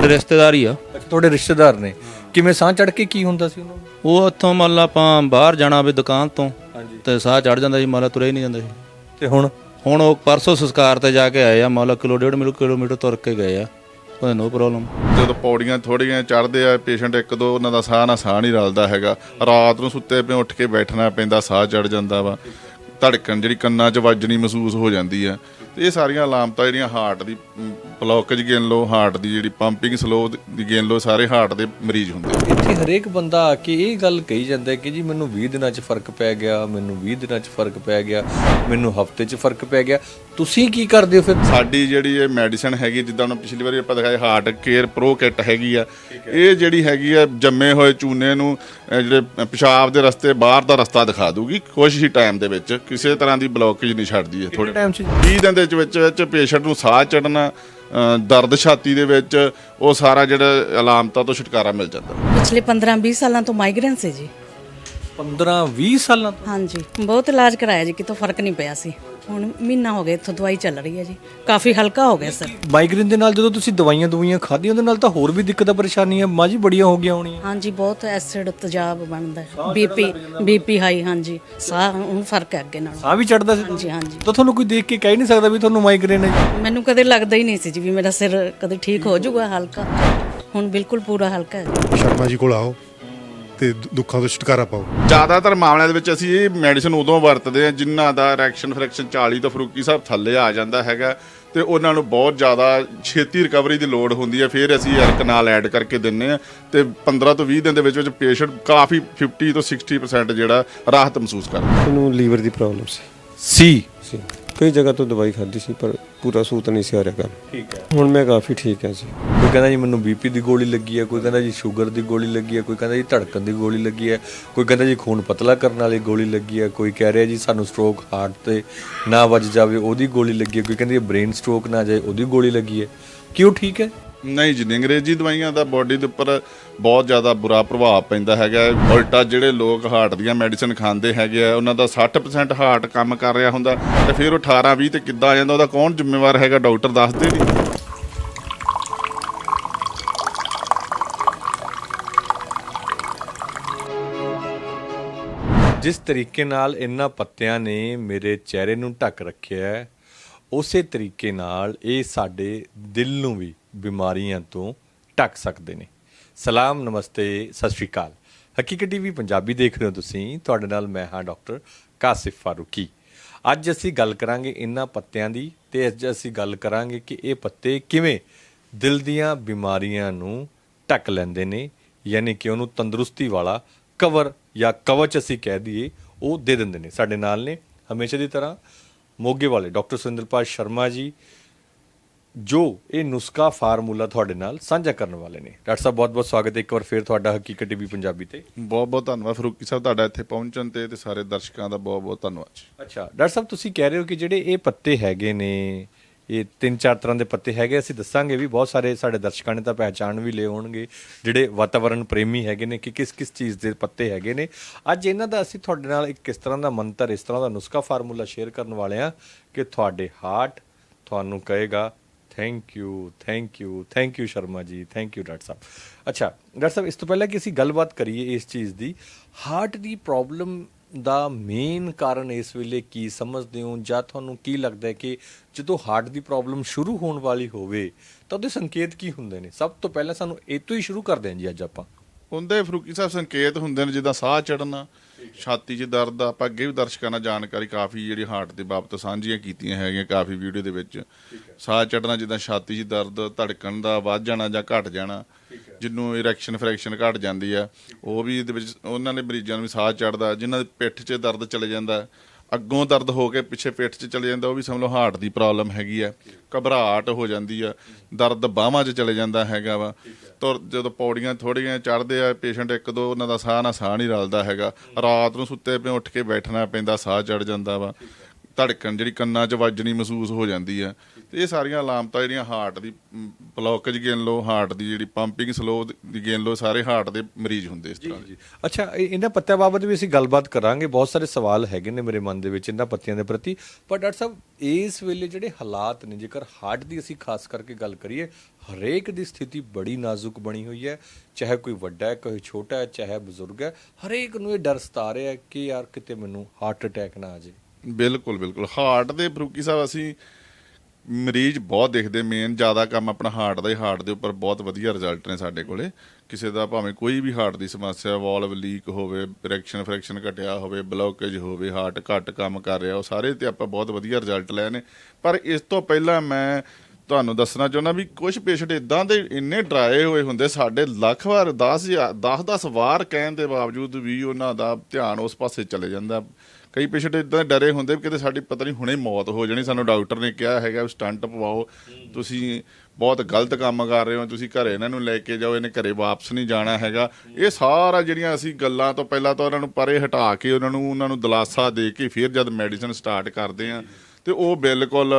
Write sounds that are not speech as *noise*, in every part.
ਸਾਡੇ ਰਿਸ਼ਤੇਦਾਰ ਹੀ ਆ। ਤੁਹਾਡੇ ਰਿਸ਼ਤੇਦਾਰ ਨੇ। ਕਿਵੇਂ ਸਾਹ ਚੜ ਕੇ ਕੀ ਹੁੰਦਾ ਸੀ ਉਹਨਾਂ ਨੂੰ? ਉਹ ਉੱਥੋਂ ਮੰਨ ਲਾ ਆਪਾਂ ਬਾਹਰ ਜਾਣਾ ਵੀ ਦੁਕਾਨ ਤੋਂ ਤੇ ਸਾਹ ਚੜ ਜਾਂਦਾ ਸੀ ਮੰਨ ਲਾ ਤੁਰੇ ਹੀ ਨਹੀਂ ਜਾਂਦਾ ਸੀ। ਤੇ ਹੁਣ? ਹੁਣ ਉਹ ਪਰਸੋਂ ਸੰਸਕਾਰ ਤੇ ਜਾ ਕੇ ਆਏ ਆ ਮੰਨ ਲਾ ਕਿਲੋ ਡੇਢ ਮਿਲ ਕਿਲੋਮੀਟਰ ਤੁਰ ਕੇ ਗਏ ਆ ਕੋਈ ਨੋ ਪ੍ਰੋਬਲਮ ਜਦੋਂ ਪੌੜੀਆਂ ਥੋੜੀਆਂ ਚੜ੍ਹਦੇ ਆ ਪੇਸ਼ੈਂਟ ਇੱਕ ਦੋ ਉਹਨਾਂ ਦਾ ਸਾਹ ਨਾਲ ਸਾਹ ਨਹੀਂ ਰਲਦਾ ਹੈਗਾ। ਰਾਤ ਨੂੰ ਸੁੱਤੇ ਪਏ ਉੱਠ ਕੇ ਬੈਠਣਾ ਪੈਂਦਾ ਸਾਹ ਚੜ ਜਾਂਦਾ ਵਾ। ਧੜਕਣ, ਜਿਹੜੀ ਕੰਨਾਂ 'ਚ ਵੱਜਣੀ ਮਹਿਸੂਸ ਹੋ ਜਾਂਦੀ ਆ। ਤੇ ਇਹ ਸਾਰੀਆਂ ਅਲਾਮਤਾਂ ਜਿਹੜੀਆਂ ਹਾਰਟ ਦੀ ਬਲੌਕੇਜ ਗਿਣ ਲਓ ਹਾਰਟ ਦੀ ਜਿਹੜੀ ਪੰਪਿੰਗ ਸਲੋ ਦੀ ਗਿਣ ਲਓ ਸਾਰੇ ਹਾਰਟ ਦੇ ਮਰੀਜ਼ ਹੁੰਦੇ ਇੱਥੇ ਹਰੇਕ ਬੰਦਾ ਆ ਕੇ ਇਹ ਗੱਲ ਕਹੀ ਜਾਂਦਾ ਕਿ ਜੀ ਮੈਨੂੰ 20 ਦਿਨਾਂ 'ਚ ਫ਼ਰਕ ਪੈ ਗਿਆ ਮੈਨੂੰ 20 ਦਿਨਾਂ 'ਚ ਫ਼ਰਕ ਪੈ ਗਿਆ ਮੈਨੂੰ ਹਫ਼ਤੇ 'ਚ ਫ਼ਰਕ ਪੈ ਗਿਆ। ਤੁਸੀਂ ਕੀ ਕਰਦੇ ਹੋ ਫਿਰ? ਸਾਡੀ ਜਿਹੜੀ ਇਹ ਮੈਡੀਸਨ ਹੈਗੀ ਜਿੱਦਾਂ ਹੁਣ ਪਿਛਲੀ ਵਾਰੀ ਆਪਾਂ ਦਿਖਾਇਆ ਹਾਰਟ ਕੇਅਰ ਪ੍ਰੋ ਕਿੱਟ ਹੈਗੀ ਆ। ਇਹ ਜਿਹੜੀ ਹੈਗੀ ਆ ਜੰਮੇ ਹੋਏ ਚੂਨੇ ਨੂੰ ਅਹ ਜਿਹੜੇ ਪਿਸ਼ਾਬ ਦੇ ਰਸਤੇ ਬਾਹਰ ਦਾ ਰਸਤਾ ਦਿਖਾ ਦੂਗੀ ਕੁਝ ਹੀ ਟਾਈਮ ਦੇ ਵਿੱਚ। ਕਿਸੇ ਤਰ੍ਹਾਂ ਦੀ ਬਲੌਕੇਜ ਨਹੀਂ ਛੱਡਦੀ ਇਹ ਥੋੜੇ ਟਾਈਮ 'ਚ 20 ਦਿਨ ਦੇ ਵਿੱਚ ਵਿੱਚ ਵਿੱਚ ਪੇਸ਼ੈਂਟ ਨੂੰ ਸਾਹ ਚੜਨਾ ਦਰਦ ਛਾਤੀ ਦੇ ਵਿੱਚ ਉਹ ਸਾਰਾ ਜਿਹੜਾ ਅਲਾਮਤਾਂ ਤੋਂ ਛੁਟਕਾਰਾ ਮਿਲ ਜਾਂਦਾ। ਪਿਛਲੇ 15-20 ਸਾਲਾਂ ਤੋਂ ਮਾਈਗ੍ਰੇਨ ਸੀ ਜੀ। 15 20 ਸਾਲਾਂ ਤੋਂ? ਹਾਂਜੀ ਬਹੁਤ ਇਲਾਜ ਕਰਾਇਆ ਜੀ ਕਿਤੋਂ ਫ਼ਰਕ ਨਹੀਂ ਪਿਆ ਸੀ। ਹੁਣ ਮਹੀਨਾ ਹੋ ਗਿਆ ਇੱਥੋਂ ਦਵਾਈ ਚੱਲ ਰਹੀ ਹੈ ਜੀ। ਕਾਫੀ ਹਲਕਾ ਹੋ ਗਿਆ ਸਰ। ਮਾਈਗ੍ਰੇਨ ਦੇ ਨਾਲ ਜਦੋਂ ਤੁਸੀਂ ਦਵਾਈਆਂ ਦਵਾਈਆਂ ਖਾਧੀਆਂ ਉਹਦੇ ਨਾਲ ਤਾਂ ਹੋਰ ਵੀ ਦਿੱਕਤਾਂ ਪਰੇਸ਼ਾਨੀਆਂ ਮਾਜੀ ਬੜੀਆਂ ਹੋ ਗਈਆਂ ਹੋਣੀਆਂ। ਹਾਂਜੀ ਬਹੁਤ ਐਸਿਡ ਤੇਜ਼ਾਬ ਬਣਦਾ। ਬੀਪੀ ਬੀਪੀ ਹਾਈ ਹਾਂਜੀ। ਸਾਹ ਹੁਣ ਫ਼ਰਕ ਹੈ ਅੱਗੇ ਨਾਲੋਂ। ਸਾਹ ਵੀ ਚੜਦਾ ਸੀ? ਹਾਂਜੀ ਹਾਂਜੀ। ਤਾਂ ਤੁਹਾਨੂੰ ਕੋਈ ਦੇਖ ਕੇ ਕਹਿ ਨਹੀਂ ਸਕਦਾ ਵੀ ਤੁਹਾਨੂੰ ਮਾਈਗ੍ਰੇਨ ਹੈ ਜੀ। ਮੈਨੂੰ ਕਦੇ ਲੱਗਦਾ ਹੀ ਨਹੀਂ ਸੀ ਜੀ ਵੀ ਮੇਰਾ ਸਿਰ ਕਦੇ ਠੀਕ ਹੋ ਜਾਊਗਾ ਹਲਕਾ। ਹੁਣ ਬਿਲਕੁਲ ਪੂਰਾ ਹਲਕਾ ਹੈ। ਸ਼ਰਮਾ ਜੀ ਕੋਲ ਆਓ ਤੇ ਦੁ- ਦੁੱਖਾਂ ਤੋਂ ਛੁਟਕਾਰਾ ਪਾਓ। ਜ਼ਿਆਦਾਤਰ ਮਾਮਲਿਆਂ ਦੇ ਵਿੱਚ ਅਸੀਂ ਇਹ ਮੈਡੀਸਿਨ ਉਦੋਂ ਵਰਤਦੇ ਹਾਂ ਜਿਨ੍ਹਾਂ ਦਾ ਰਿਐਕਸ਼ਨ ਫ੍ਰੈਕਸ਼ਨ 40 ਤੋਂ ਫਰੂਕੀ ਸਾਹਿਬ ਥੱਲੇ ਆ ਜਾਂਦਾ ਹੈਗਾ ਤੇ ਉਹਨਾਂ ਨੂੰ ਬਹੁਤ ਜ਼ਿਆਦਾ ਛੇਤੀ ਰਿਕਵਰੀ ਦੀ ਲੋੜ ਹੁੰਦੀ ਹੈ। ਫਿਰ ਅਸੀਂ ਐਰਕ ਨਾਲ ਐਡ ਕਰਕੇ ਦਿੰਨੇ ਆ ਤੇ 15 ਤੋਂ 20 ਦਿਨ ਦੇ ਵਿੱਚ ਵਿੱਚ ਪੇਸ਼ੈਂਟ ਕਾਫੀ 50 ਤੋਂ 60% ਜਿਹੜਾ ਰਾਹਤ ਮਹਿਸੂਸ ਕਰਦਾ। ਮੈਨੂੰ ਲੀਵਰ ਦੀ ਪ੍ਰੋਬਲਮ ਸੀ। ਸੀ। ਸੀ। ਕਈ ਜਗ੍ਹਾ ਤੋਂ ਦਵਾਈ ਖਾਧੀ ਸੀ ਪਰ ਪੂਰਾ ਸੂਤ ਨਹੀਂ ਸੀ ਆ ਰਿਹਾ ਕੰਮ ਠੀਕ ਹੈ। ਹੁਣ ਮੈਂ ਕਾਫੀ ਠੀਕ ਹਾਂ ਜੀ। ਕੋਈ ਕਹਿੰਦਾ ਜੀ ਮੈਨੂੰ ਬੀਪੀ ਦੀ ਗੋਲੀ ਲੱਗੀ ਹੈ ਕੋਈ ਕਹਿੰਦਾ ਜੀ ਸ਼ੂਗਰ ਦੀ ਗੋਲੀ ਲੱਗੀ ਹੈ ਕੋਈ ਕਹਿੰਦਾ ਜੀ ਧੜਕਣ ਦੀ ਗੋਲੀ ਲੱਗੀ ਹੈ ਕੋਈ ਕਹਿੰਦਾ ਜੀ ਖੂਨ ਪਤਲਾ ਕਰਨ ਵਾਲੀ ਗੋਲੀ ਲੱਗੀ ਹੈ ਕੋਈ ਕਹਿ ਰਿਹਾ ਜੀ ਸਾਨੂੰ ਸਟ੍ਰੋਕ ਹਾਰਟ ਤੇ ਨਾ ਵੱਜ ਜਾਵੇ ਉਹਦੀ ਗੋਲੀ ਲੱਗੀ ਹੈ ਕੋਈ ਕਹਿੰਦੀ ਬ੍ਰੇਨ ਸਟ੍ਰੋਕ ਨਾ ਜਾਏ ਉਹਦੀ ਗੋਲੀ ਲੱਗੀ ਹੈ। ਕਿਉਂ ਠੀਕ ਹੈ? ਨਹੀਂ ਜੀ ਅੰਗਰੇਜ਼ੀ ਦਵਾਈਆਂ ਦਾ ਬਾਡੀ ਦੇ ਉੱਪਰ ਬਹੁਤ ਜ਼ਿਆਦਾ ਬੁਰਾ ਪ੍ਰਭਾਵ ਪੈਂਦਾ ਹੈਗਾ ਹੈ। ਉਲਟਾ ਜਿਹੜੇ ਲੋਕ ਹਾਰਟ ਦੀਆਂ ਮੈਡੀਸਨ ਖਾਂਦੇ ਹੈਗੇ ਆ, ਉਹਨਾਂ ਦਾ 60% ਹਾਰਟ ਕੰਮ ਕਰ ਰਿਹਾ ਹੁੰਦਾ ਤੇ ਫਿਰ ਉਹ 18 20 ਤੇ ਕਿੱਦਾਂ ਆ ਜਾਂਦਾ, ਉਹਦਾ ਕੌਣ ਜ਼ਿੰਮੇਵਾਰ ਹੈਗਾ ਡਾਕਟਰ ਦੱਸਦੇ ਨਹੀਂ ਜਿਸ ਤਰੀਕੇ ਨਾਲ ਇਹਨਾਂ ਪੱਤਿਆਂ ਨੇ ਮੇਰੇ ਚਿਹਰੇ ਨੂੰ ਢੱਕ ਰੱਖਿਆ ਹੈ, ਉਸੇ ਤਰੀਕੇ ਨਾਲ ਇਹ ਸਾਡੇ ਦਿਲ ਨੂੰ ਵੀ ਬਿਮਾਰੀਆਂ ਤੋਂ ਢੱਕ ਸਕਦੇ ਨੇ। ਸਲਾਮ, ਨਮਸਤੇ, ਸਤਿ ਸ਼੍ਰੀ ਅਕਾਲ। ਹਕੀਕਤ ਟੀਵੀ ਪੰਜਾਬੀ ਦੇਖ ਰਹੇ ਹੋ ਤੁਸੀਂ। ਤੁਹਾਡੇ ਨਾਲ ਮੈਂ ਹਾਂ ਡਾਕਟਰ ਕਾਸਿਫ ਫਾਰੂਕੀ। ਅੱਜ ਅਸੀਂ ਗੱਲ ਕਰਾਂਗੇ ਇਹਨਾਂ ਪੱਤਿਆਂ ਦੀ ਤੇ ਅੱਜ ਅਸੀਂ ਗੱਲ ਕਰਾਂਗੇ ਕਿ ਇਹ ਪੱਤੇ ਕਿਵੇਂ ਦਿਲ ਦੀਆਂ ਬਿਮਾਰੀਆਂ ਨੂੰ ਢੱਕ ਲੈਂਦੇ ਨੇ, ਯਾਨੀ ਕਿ ਉਹਨੂੰ ਤੰਦਰੁਸਤੀ ਵਾਲਾ ਕਵਰ ਜਾਂ ਕਵਚ ਅਸੀਂ ਕਹਿ ਦਈਏ, ਉਹ ਦੇ ਦਿੰਦੇ ਨੇ। ਸਾਡੇ ਨਾਲ ਨੇ ਹਮੇਸ਼ਾ ਦੀ ਤਰ੍ਹਾਂ ਮੋਗੇ ਵਾਲੇ ਡਾਕਟਰ ਸੁਰਿੰਦਰਪਾਲ ਸ਼ਰਮਾ ਜੀ ਜੋ ਇਹ ਨੁਸਖਾ ਫਾਰਮੂਲਾ ਤੁਹਾਡੇ ਨਾਲ ਸਾਂਝਾ ਕਰਨ ਵਾਲੇ ਨੇ। ਡਾਕਟਰ ਸਾਹਿਬ ਬਹੁਤ ਬਹੁਤ ਸਵਾਗਤ ਹੈ। ਇੱਕ ਵਾਰ ਫੇਰ ਤੁਹਾਡਾ ਹਕੀਕਤ ਟੀਵੀ ਪੰਜਾਬੀ ਤੇ। ਬਹੁਤ ਬਹੁਤ ਧੰਨਵਾਦ ਫਰੂਕੀ ਸਾਹਿਬ ਤੁਹਾਡਾ ਇੱਥੇ ਪਹੁੰਚਣ ਤੇ ਤੇ ਸਾਰੇ ਦਰਸ਼ਕਾਂ ਦਾ ਬਹੁਤ ਬਹੁਤ ਧੰਨਵਾਦ ਜੀ। ਅੱਛਾ ਡਾਕਟਰ ਸਾਹਿਬ ਤੁਸੀਂ ਕਹਿ ਰਹੇ ਹੋ ਕਿ ਜਿਹੜੇ ਇਹ ਪੱਤੇ ਹੈਗੇ ਨੇ ਇਹ ਤਿੰਨ ਚਾਰ ਤਰ੍ਹਾਂ ਦੇ ਪੱਤੇ ਹੈਗੇ ਅਸੀਂ ਦੱਸਾਂਗੇ ਵੀ ਬਹੁਤ ਸਾਰੇ ਸਾਡੇ ਦਰਸ਼ਕਾਂ ਨੇ ਤਾਂ ਪਹਿਚਾਣ ਵੀ ਲਏ ਹੋਣਗੇ ਜਿਹੜੇ ਵਾਤਾਵਰਣ ਪ੍ਰੇਮੀ ਹੈਗੇ ਨੇ ਕਿ ਕਿਸ ਕਿਸ ਚੀਜ਼ ਦੇ ਪੱਤੇ ਹੈਗੇ ਨੇ। ਅੱਜ ਇਹਨਾਂ ਦਾ ਅਸੀਂ ਤੁਹਾਡੇ ਨਾਲ ਇੱਕ ਕਿਸ ਤਰ੍ਹਾਂ ਦਾ ਮੰਤਰ ਇਸ ਤਰ੍ਹਾਂ ਦਾ ਨੁਸਖਾ ਫਾਰਮੂਲਾ ਸ਼ੇਅਰ ਕਰਨ ਵਾਲੇ ਆ ਕਿ ਤੁਹਾਡੇ ਹਾਰਟ ਤੁਹਾਨੂੰ ਕਹੇਗਾ thank you thank you thank you Sharma ji thank you doctor ਸਾਹਿਬ ਅੱਛਾ ਡਾਕਟਰ ਸਾਹਿਬ ਇਸ ਤੋਂ ਪਹਿਲਾਂ ਕਿ ਅਸੀਂ ਗੱਲਬਾਤ ਕਰੀਏ ਇਸ ਚੀਜ਼ ਦੀ ਹਾਰਟ ਦੀ ਪ੍ਰੋਬਲਮ ਦਾ ਮੇਨ ਕਾਰਨ ਇਸ ਵੇਲੇ ਕੀ ਸਮਝਦੇ ਹੋ ਜਾਂ ਤੁਹਾਨੂੰ ਕੀ ਲੱਗਦਾ ਹੈ ਕਿ ਜਦੋਂ ਹਾਰਟ ਦੀ ਪ੍ਰੋਬਲਮ ਸ਼ੁਰੂ ਹੋਣ ਵਾਲੀ ਹੋਵੇ ਤਾਂ ਉਹਦੇ ਸੰਕੇਤ ਕੀ ਹੁੰਦੇ ਨੇ ਸਭ ਤੋਂ ਪਹਿਲਾਂ ਸਾਨੂੰ ਇਹ ਤੋਂ ਹੀ ਸ਼ੁਰੂ ਕਰਦੇ ਹਾਂ ਜੀ ਅੱਜ ਆਪਾਂ ਹੁੰਦੇ ਫਰੂਕੀ ਸਾਹਿਬ ਸੰਕੇਤ ਹੁੰਦੇ ਨੇ ਜਿੱਦਾਂ ਸਾਹ ਚੜਨਾ ਛਾਤੀ 'ਚ ਦਰਦ ਆਪਾਂ ਅੱਗੇ ਵੀ ਦਰਸ਼ਕਾਂ ਨਾਲ ਜਾਣਕਾਰੀ ਕਾਫੀ ਜਿਹੜੀ ਹਾਰਟ ਦੇ ਬਾਬਤ ਸਾਂਝੀਆਂ ਕੀਤੀਆਂ ਹੈਗੀਆਂ ਕਾਫੀ ਵੀਡੀਓ ਦੇ ਵਿੱਚ। ਸਾਹ ਚੜਨਾ ਜਿੱਦਾਂ ਛਾਤੀ 'ਚ ਦਰਦ ਧੜਕਣ ਦਾ ਵੱਧ ਜਾਣਾ ਜਾਂ ਘਟ ਜਾਣਾ ਜਿਹਨੂੰ ਇਰੈਕਸ਼ਨ ਫ੍ਰੈਕਸ਼ਨ ਘਟ ਜਾਂਦੀ ਆ ਉਹ ਵੀ ਇਹਦੇ ਵਿੱਚ ਉਹਨਾਂ ਦੇ ਮਰੀਜ਼ਾਂ ਨੂੰ ਵੀ ਸਾਹ ਚੜਦਾ ਜਿਨ੍ਹਾਂ ਦੇ ਪਿੱਠ 'ਚ ਦਰਦ ਚਲੇ ਜਾਂਦਾ ਅੱਗੋਂ ਦਰਦ ਹੋ ਕੇ ਪਿੱਛੇ ਪਿੱਠ 'ਚ ਚਲੇ ਜਾਂਦਾ, ਉਹ ਵੀ ਸਮਝ ਲਓ ਹਾਰਟ ਦੀ ਪ੍ਰੋਬਲਮ ਹੈਗੀ ਆ। ਘਬਰਾਹਟ ਹੋ ਜਾਂਦੀ ਆ, ਦਰਦ ਬਾਹਾਂ 'ਚ ਚਲੇ ਜਾਂਦਾ ਹੈਗਾ ਵਾ। ਤੁਰ, ਜਦੋਂ ਪੌੜੀਆਂ ਥੋੜੀਆਂ ਚੜ੍ਹਦੇ ਆ, ਪੇਸ਼ੈਂਟ ਇੱਕ ਦੋ ਉਹਨਾਂ ਦਾ ਸਾਹ ਨਾਲ ਸਾਹ ਨਹੀਂ ਰਲਦਾ ਹੈਗਾ। ਰਾਤ ਨੂੰ ਸੁੱਤੇ ਪਏ ਉੱਠ ਕੇ ਬੈਠਣਾ ਪੈਂਦਾ, ਸਾਹ ਚੜ ਜਾਂਦਾ ਵਾ। ਧੜਕਣ ਜਿਹੜੀ ਕੰਨਾਂ 'ਚ ਵੱਜਣੀ ਮਹਿਸੂਸ ਹੋ ਜਾਂਦੀ ਆ। ਤੇ ਇਹ ਸਾਰੀਆਂ ਅਲਾਮਤਾਂ ਜਿਹੜੀਆਂ ਹਾਰਟ ਦੀ ਬਲੌਕੇਜ ਗਿਣ ਲਓ ਹਾਰਟ ਦੀ ਜਿਹੜੀ ਪੰਪਿੰਗ ਸਲੋ ਦੀ ਗਿਣ ਲਓ ਸਾਰੇ ਹਾਰਟ ਦੇ ਮਰੀਜ਼ ਹੁੰਦੇ ਇਸ ਤਰ੍ਹਾਂ ਦੇ। ਅੱਛਾ ਇਹ- ਇਹਨਾਂ ਪੱਤਿਆਂ ਬਾਬਤ ਵੀ ਅਸੀਂ ਗੱਲਬਾਤ ਕਰਾਂਗੇ। ਬਹੁਤ ਸਾਰੇ ਸਵਾਲ ਹੈਗੇ ਨੇ ਮੇਰੇ ਮਨ ਦੇ ਵਿੱਚ ਇਹਨਾਂ ਪੱਤਿਆਂ ਦੇ ਪ੍ਰਤੀ। ਪਰ ਡਾਕਟਰ ਸਾਹਿਬ ਇਸ ਵੇਲੇ ਜਿਹੜੇ ਹਾਲਾਤ ਨੇ ਜੇਕਰ ਹਾਰਟ ਦੀ ਅਸੀਂ ਖਾਸ ਕਰਕੇ ਗੱਲ ਕਰੀਏ ਹਰੇਕ ਦੀ ਸਥਿਤੀ ਬੜੀ ਨਾਜ਼ੁਕ ਬਣੀ ਹੋਈ ਹੈ। ਚਾਹੇ ਕੋਈ ਵੱਡਾ ਹੈ ਕੋਈ ਛੋਟਾ ਹੈ ਚਾਹੇ ਬਜ਼ੁਰਗ ਹੈ ਹਰੇਕ ਨੂੰ ਇਹ ਡਰ ਸਤਾ ਰਿਹਾ ਕਿ ਯਾਰ ਕਿਤੇ ਮੈਨੂੰ ਹਾਰਟ ਅਟੈਕ ਨਾ ਆ ਜਾਏ। ਬਿਲਕੁਲ ਬਿਲਕੁਲ। ਹਾਰਟ ਦੇ ਫਰੂਕੀ ਸਾਹਿਬ ਅਸੀਂ ਮਰੀਜ਼ ਬਹੁਤ ਦੇਖਦੇ ਮੇਨ ਜ਼ਿਆਦਾ ਕੰਮ ਆਪਣਾ ਹਾਰਟ ਦਾ ਹੀ ਹਾਰਟ ਦੇ ਉੱਪਰ ਬਹੁਤ ਵਧੀਆ ਰਿਜ਼ਲਟ ਨੇ ਸਾਡੇ ਕੋਲੇ। ਕਿਸੇ ਦਾ ਭਾਵੇਂ ਕੋਈ ਵੀ ਹਾਰਟ ਦੀ ਸਮੱਸਿਆ ਵਾਲਵ ਲੀਕ ਹੋਵੇ ਰਿਐਕਸ਼ਨ ਫ੍ਰੈਕਸ਼ਨ ਘਟਿਆ ਹੋਵੇ ਬਲੌਕੇਜ ਹੋਵੇ ਹਾਰਟ ਘੱਟ ਕੰਮ ਕਰ ਰਿਹਾ, ਉਹ ਸਾਰੇ ਤੇ ਆਪਾਂ ਬਹੁਤ ਵਧੀਆ ਰਿਜ਼ਲਟ ਲਏ ਨੇ। ਪਰ ਇਸ ਤੋਂ ਪਹਿਲਾਂ ਮੈਂ ਤੁਹਾਨੂੰ ਦੱਸਣਾ ਚਾਹੁੰਦਾ ਵੀ ਕੁਝ ਪੇਸ਼ੈਂਟ ਇਦਾਂ ਦੇ ਇੰਨੇ ਡਰਾਏ ਹੋਏ ਹੁੰਦੇ, ਸਾਡੇ ਲੱਖ ਵਾਰ 10 10 10 ਵਾਰ ਕਹਿਣ ਦੇ ਬਾਵਜੂਦ ਵੀ ਉਹਨਾਂ ਦਾ ਧਿਆਨ ਉਸ ਪਾਸੇ ਚਲੇ ਜਾਂਦਾ। ਕਈ ਪੇਸ਼ੈਂਟ ਇਦਾਂ ਡਰੇ ਹੁੰਦੇ ਵੀ ਕਿਤੇ ਸਾਡੀ ਪਤਾ ਨਹੀਂ ਹੁਣੇ ਮੌਤ ਹੋ ਜਾਣੀ, ਸਾਨੂੰ ਡਾਕਟਰ ਨੇ ਕਿਹਾ ਹੈਗਾ ਵੀ ਸਟੰਟ ਪਵਾਓ। ਤੁਸੀਂ ਬਹੁਤ ਗਲਤ ਕੰਮ ਕਰ ਰਹੇ ਹੋ, ਤੁਸੀਂ ਘਰੇ ਇਹਨਾਂ ਨੂੰ ਲੈ ਕੇ ਜਾਓ, ਇਹਨੇ ਘਰੇ ਵਾਪਸ ਨਹੀਂ ਜਾਣਾ ਹੈਗਾ। ਇਹ ਸਾਰਾ ਜਿਹੜੀਆਂ ਅਸੀਂ ਗੱਲਾਂ ਤੋਂ ਪਹਿਲਾਂ ਤਾਂ ਉਹਨਾਂ ਨੂੰ ਪਰੇ ਹਟਾ ਕੇ ਉਹਨਾਂ ਨੂੰ ਉਹਨਾਂ ਨੂੰ ਦਿਲਾਸਾ ਦੇ ਕੇ ਫਿਰ ਜਦ ਮੈਡੀਸਨ ਸਟਾਰਟ ਕਰਦੇ ਆ, ਤੇ ਉਹ ਬਿਲਕੁਲ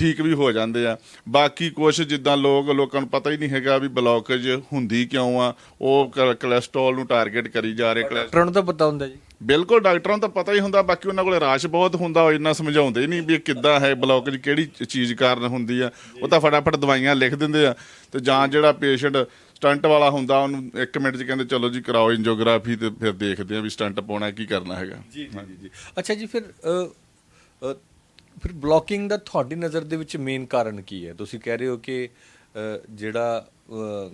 ਠੀਕ ਵੀ ਹੋ ਜਾਂਦੇ ਆ। ਬਾਕੀ ਕੁਝ ਜਿੱਦਾਂ ਲੋਕ ਲੋਕਾਂ ਨੂੰ ਪਤਾ ਹੀ ਨਹੀਂ ਹੈਗਾ ਵੀ ਬਲੌਕੇਜ ਹੁੰਦੀ ਕਿਉਂ ਆ। ਉਹ ਕੋਲੇਸਟ੍ਰੋਲ ਨੂੰ ਟਾਰਗੇਟ ਕਰੀ ਜਾ ਰਹੇ ਡਾਕਟਰਾਂ ਨੂੰ ਤਾਂ ਪਤਾ ਹੁੰਦਾ ਜੀ। ਬਿਲਕੁਲ ਡਾਕਟਰਾਂ ਨੂੰ ਤਾਂ ਪਤਾ ਹੀ ਹੁੰਦਾ ਬਾਕੀ ਉਹਨਾਂ ਕੋਲੇ ਰਾਸ਼ ਬਹੁਤ ਹੁੰਦਾ ਉਹ ਇੰਨਾ ਸਮਝਾਉਂਦੇ ਨਹੀਂ ਵੀ ਕਿੱਦਾਂ ਹੈ ਬਲੌਕੇਜ ਕਿਹੜੀ ਚੀਜ਼ ਕਾਰਨ ਹੁੰਦੀ ਆ। ਉਹ ਤਾਂ ਫਟਾਫਟ ਦਵਾਈਆਂ ਲਿਖ ਦਿੰਦੇ ਆ ਤੇ ਜਾਂ ਜਿਹੜਾ ਪੇਸ਼ੈਂਟ ਸਟੰਟ ਵਾਲਾ ਹੁੰਦਾ ਉਹਨੂੰ 1 ਮਿੰਟ 'ਚ ਕਹਿੰਦੇ ਚਲੋ ਜੀ ਕਰਾਓ ਐਂਜੀਓਗ੍ਰਾਫੀ ਤੇ ਫਿਰ ਦੇਖਦੇ ਆ ਵੀ ਸਟੰਟ ਪਾਉਣਾ ਕੀ ਕਰਨਾ ਹੈਗਾ। ਜੀ ਜੀ ਜੀ। ਅੱਛਾ ਜੀ ਫਿਰ ਫਿਰ ਬਲੌਕਿੰਗ ਦਾ ਤੁਹਾਡੀ ਨਜ਼ਰ ਦੇ ਵਿੱਚ ਮੇਨ ਕਾਰਨ ਕੀ ਹੈ? ਤੁਸੀਂ ਕਹਿ ਰਹੇ ਹੋ ਕਿ ਜਿਹੜਾ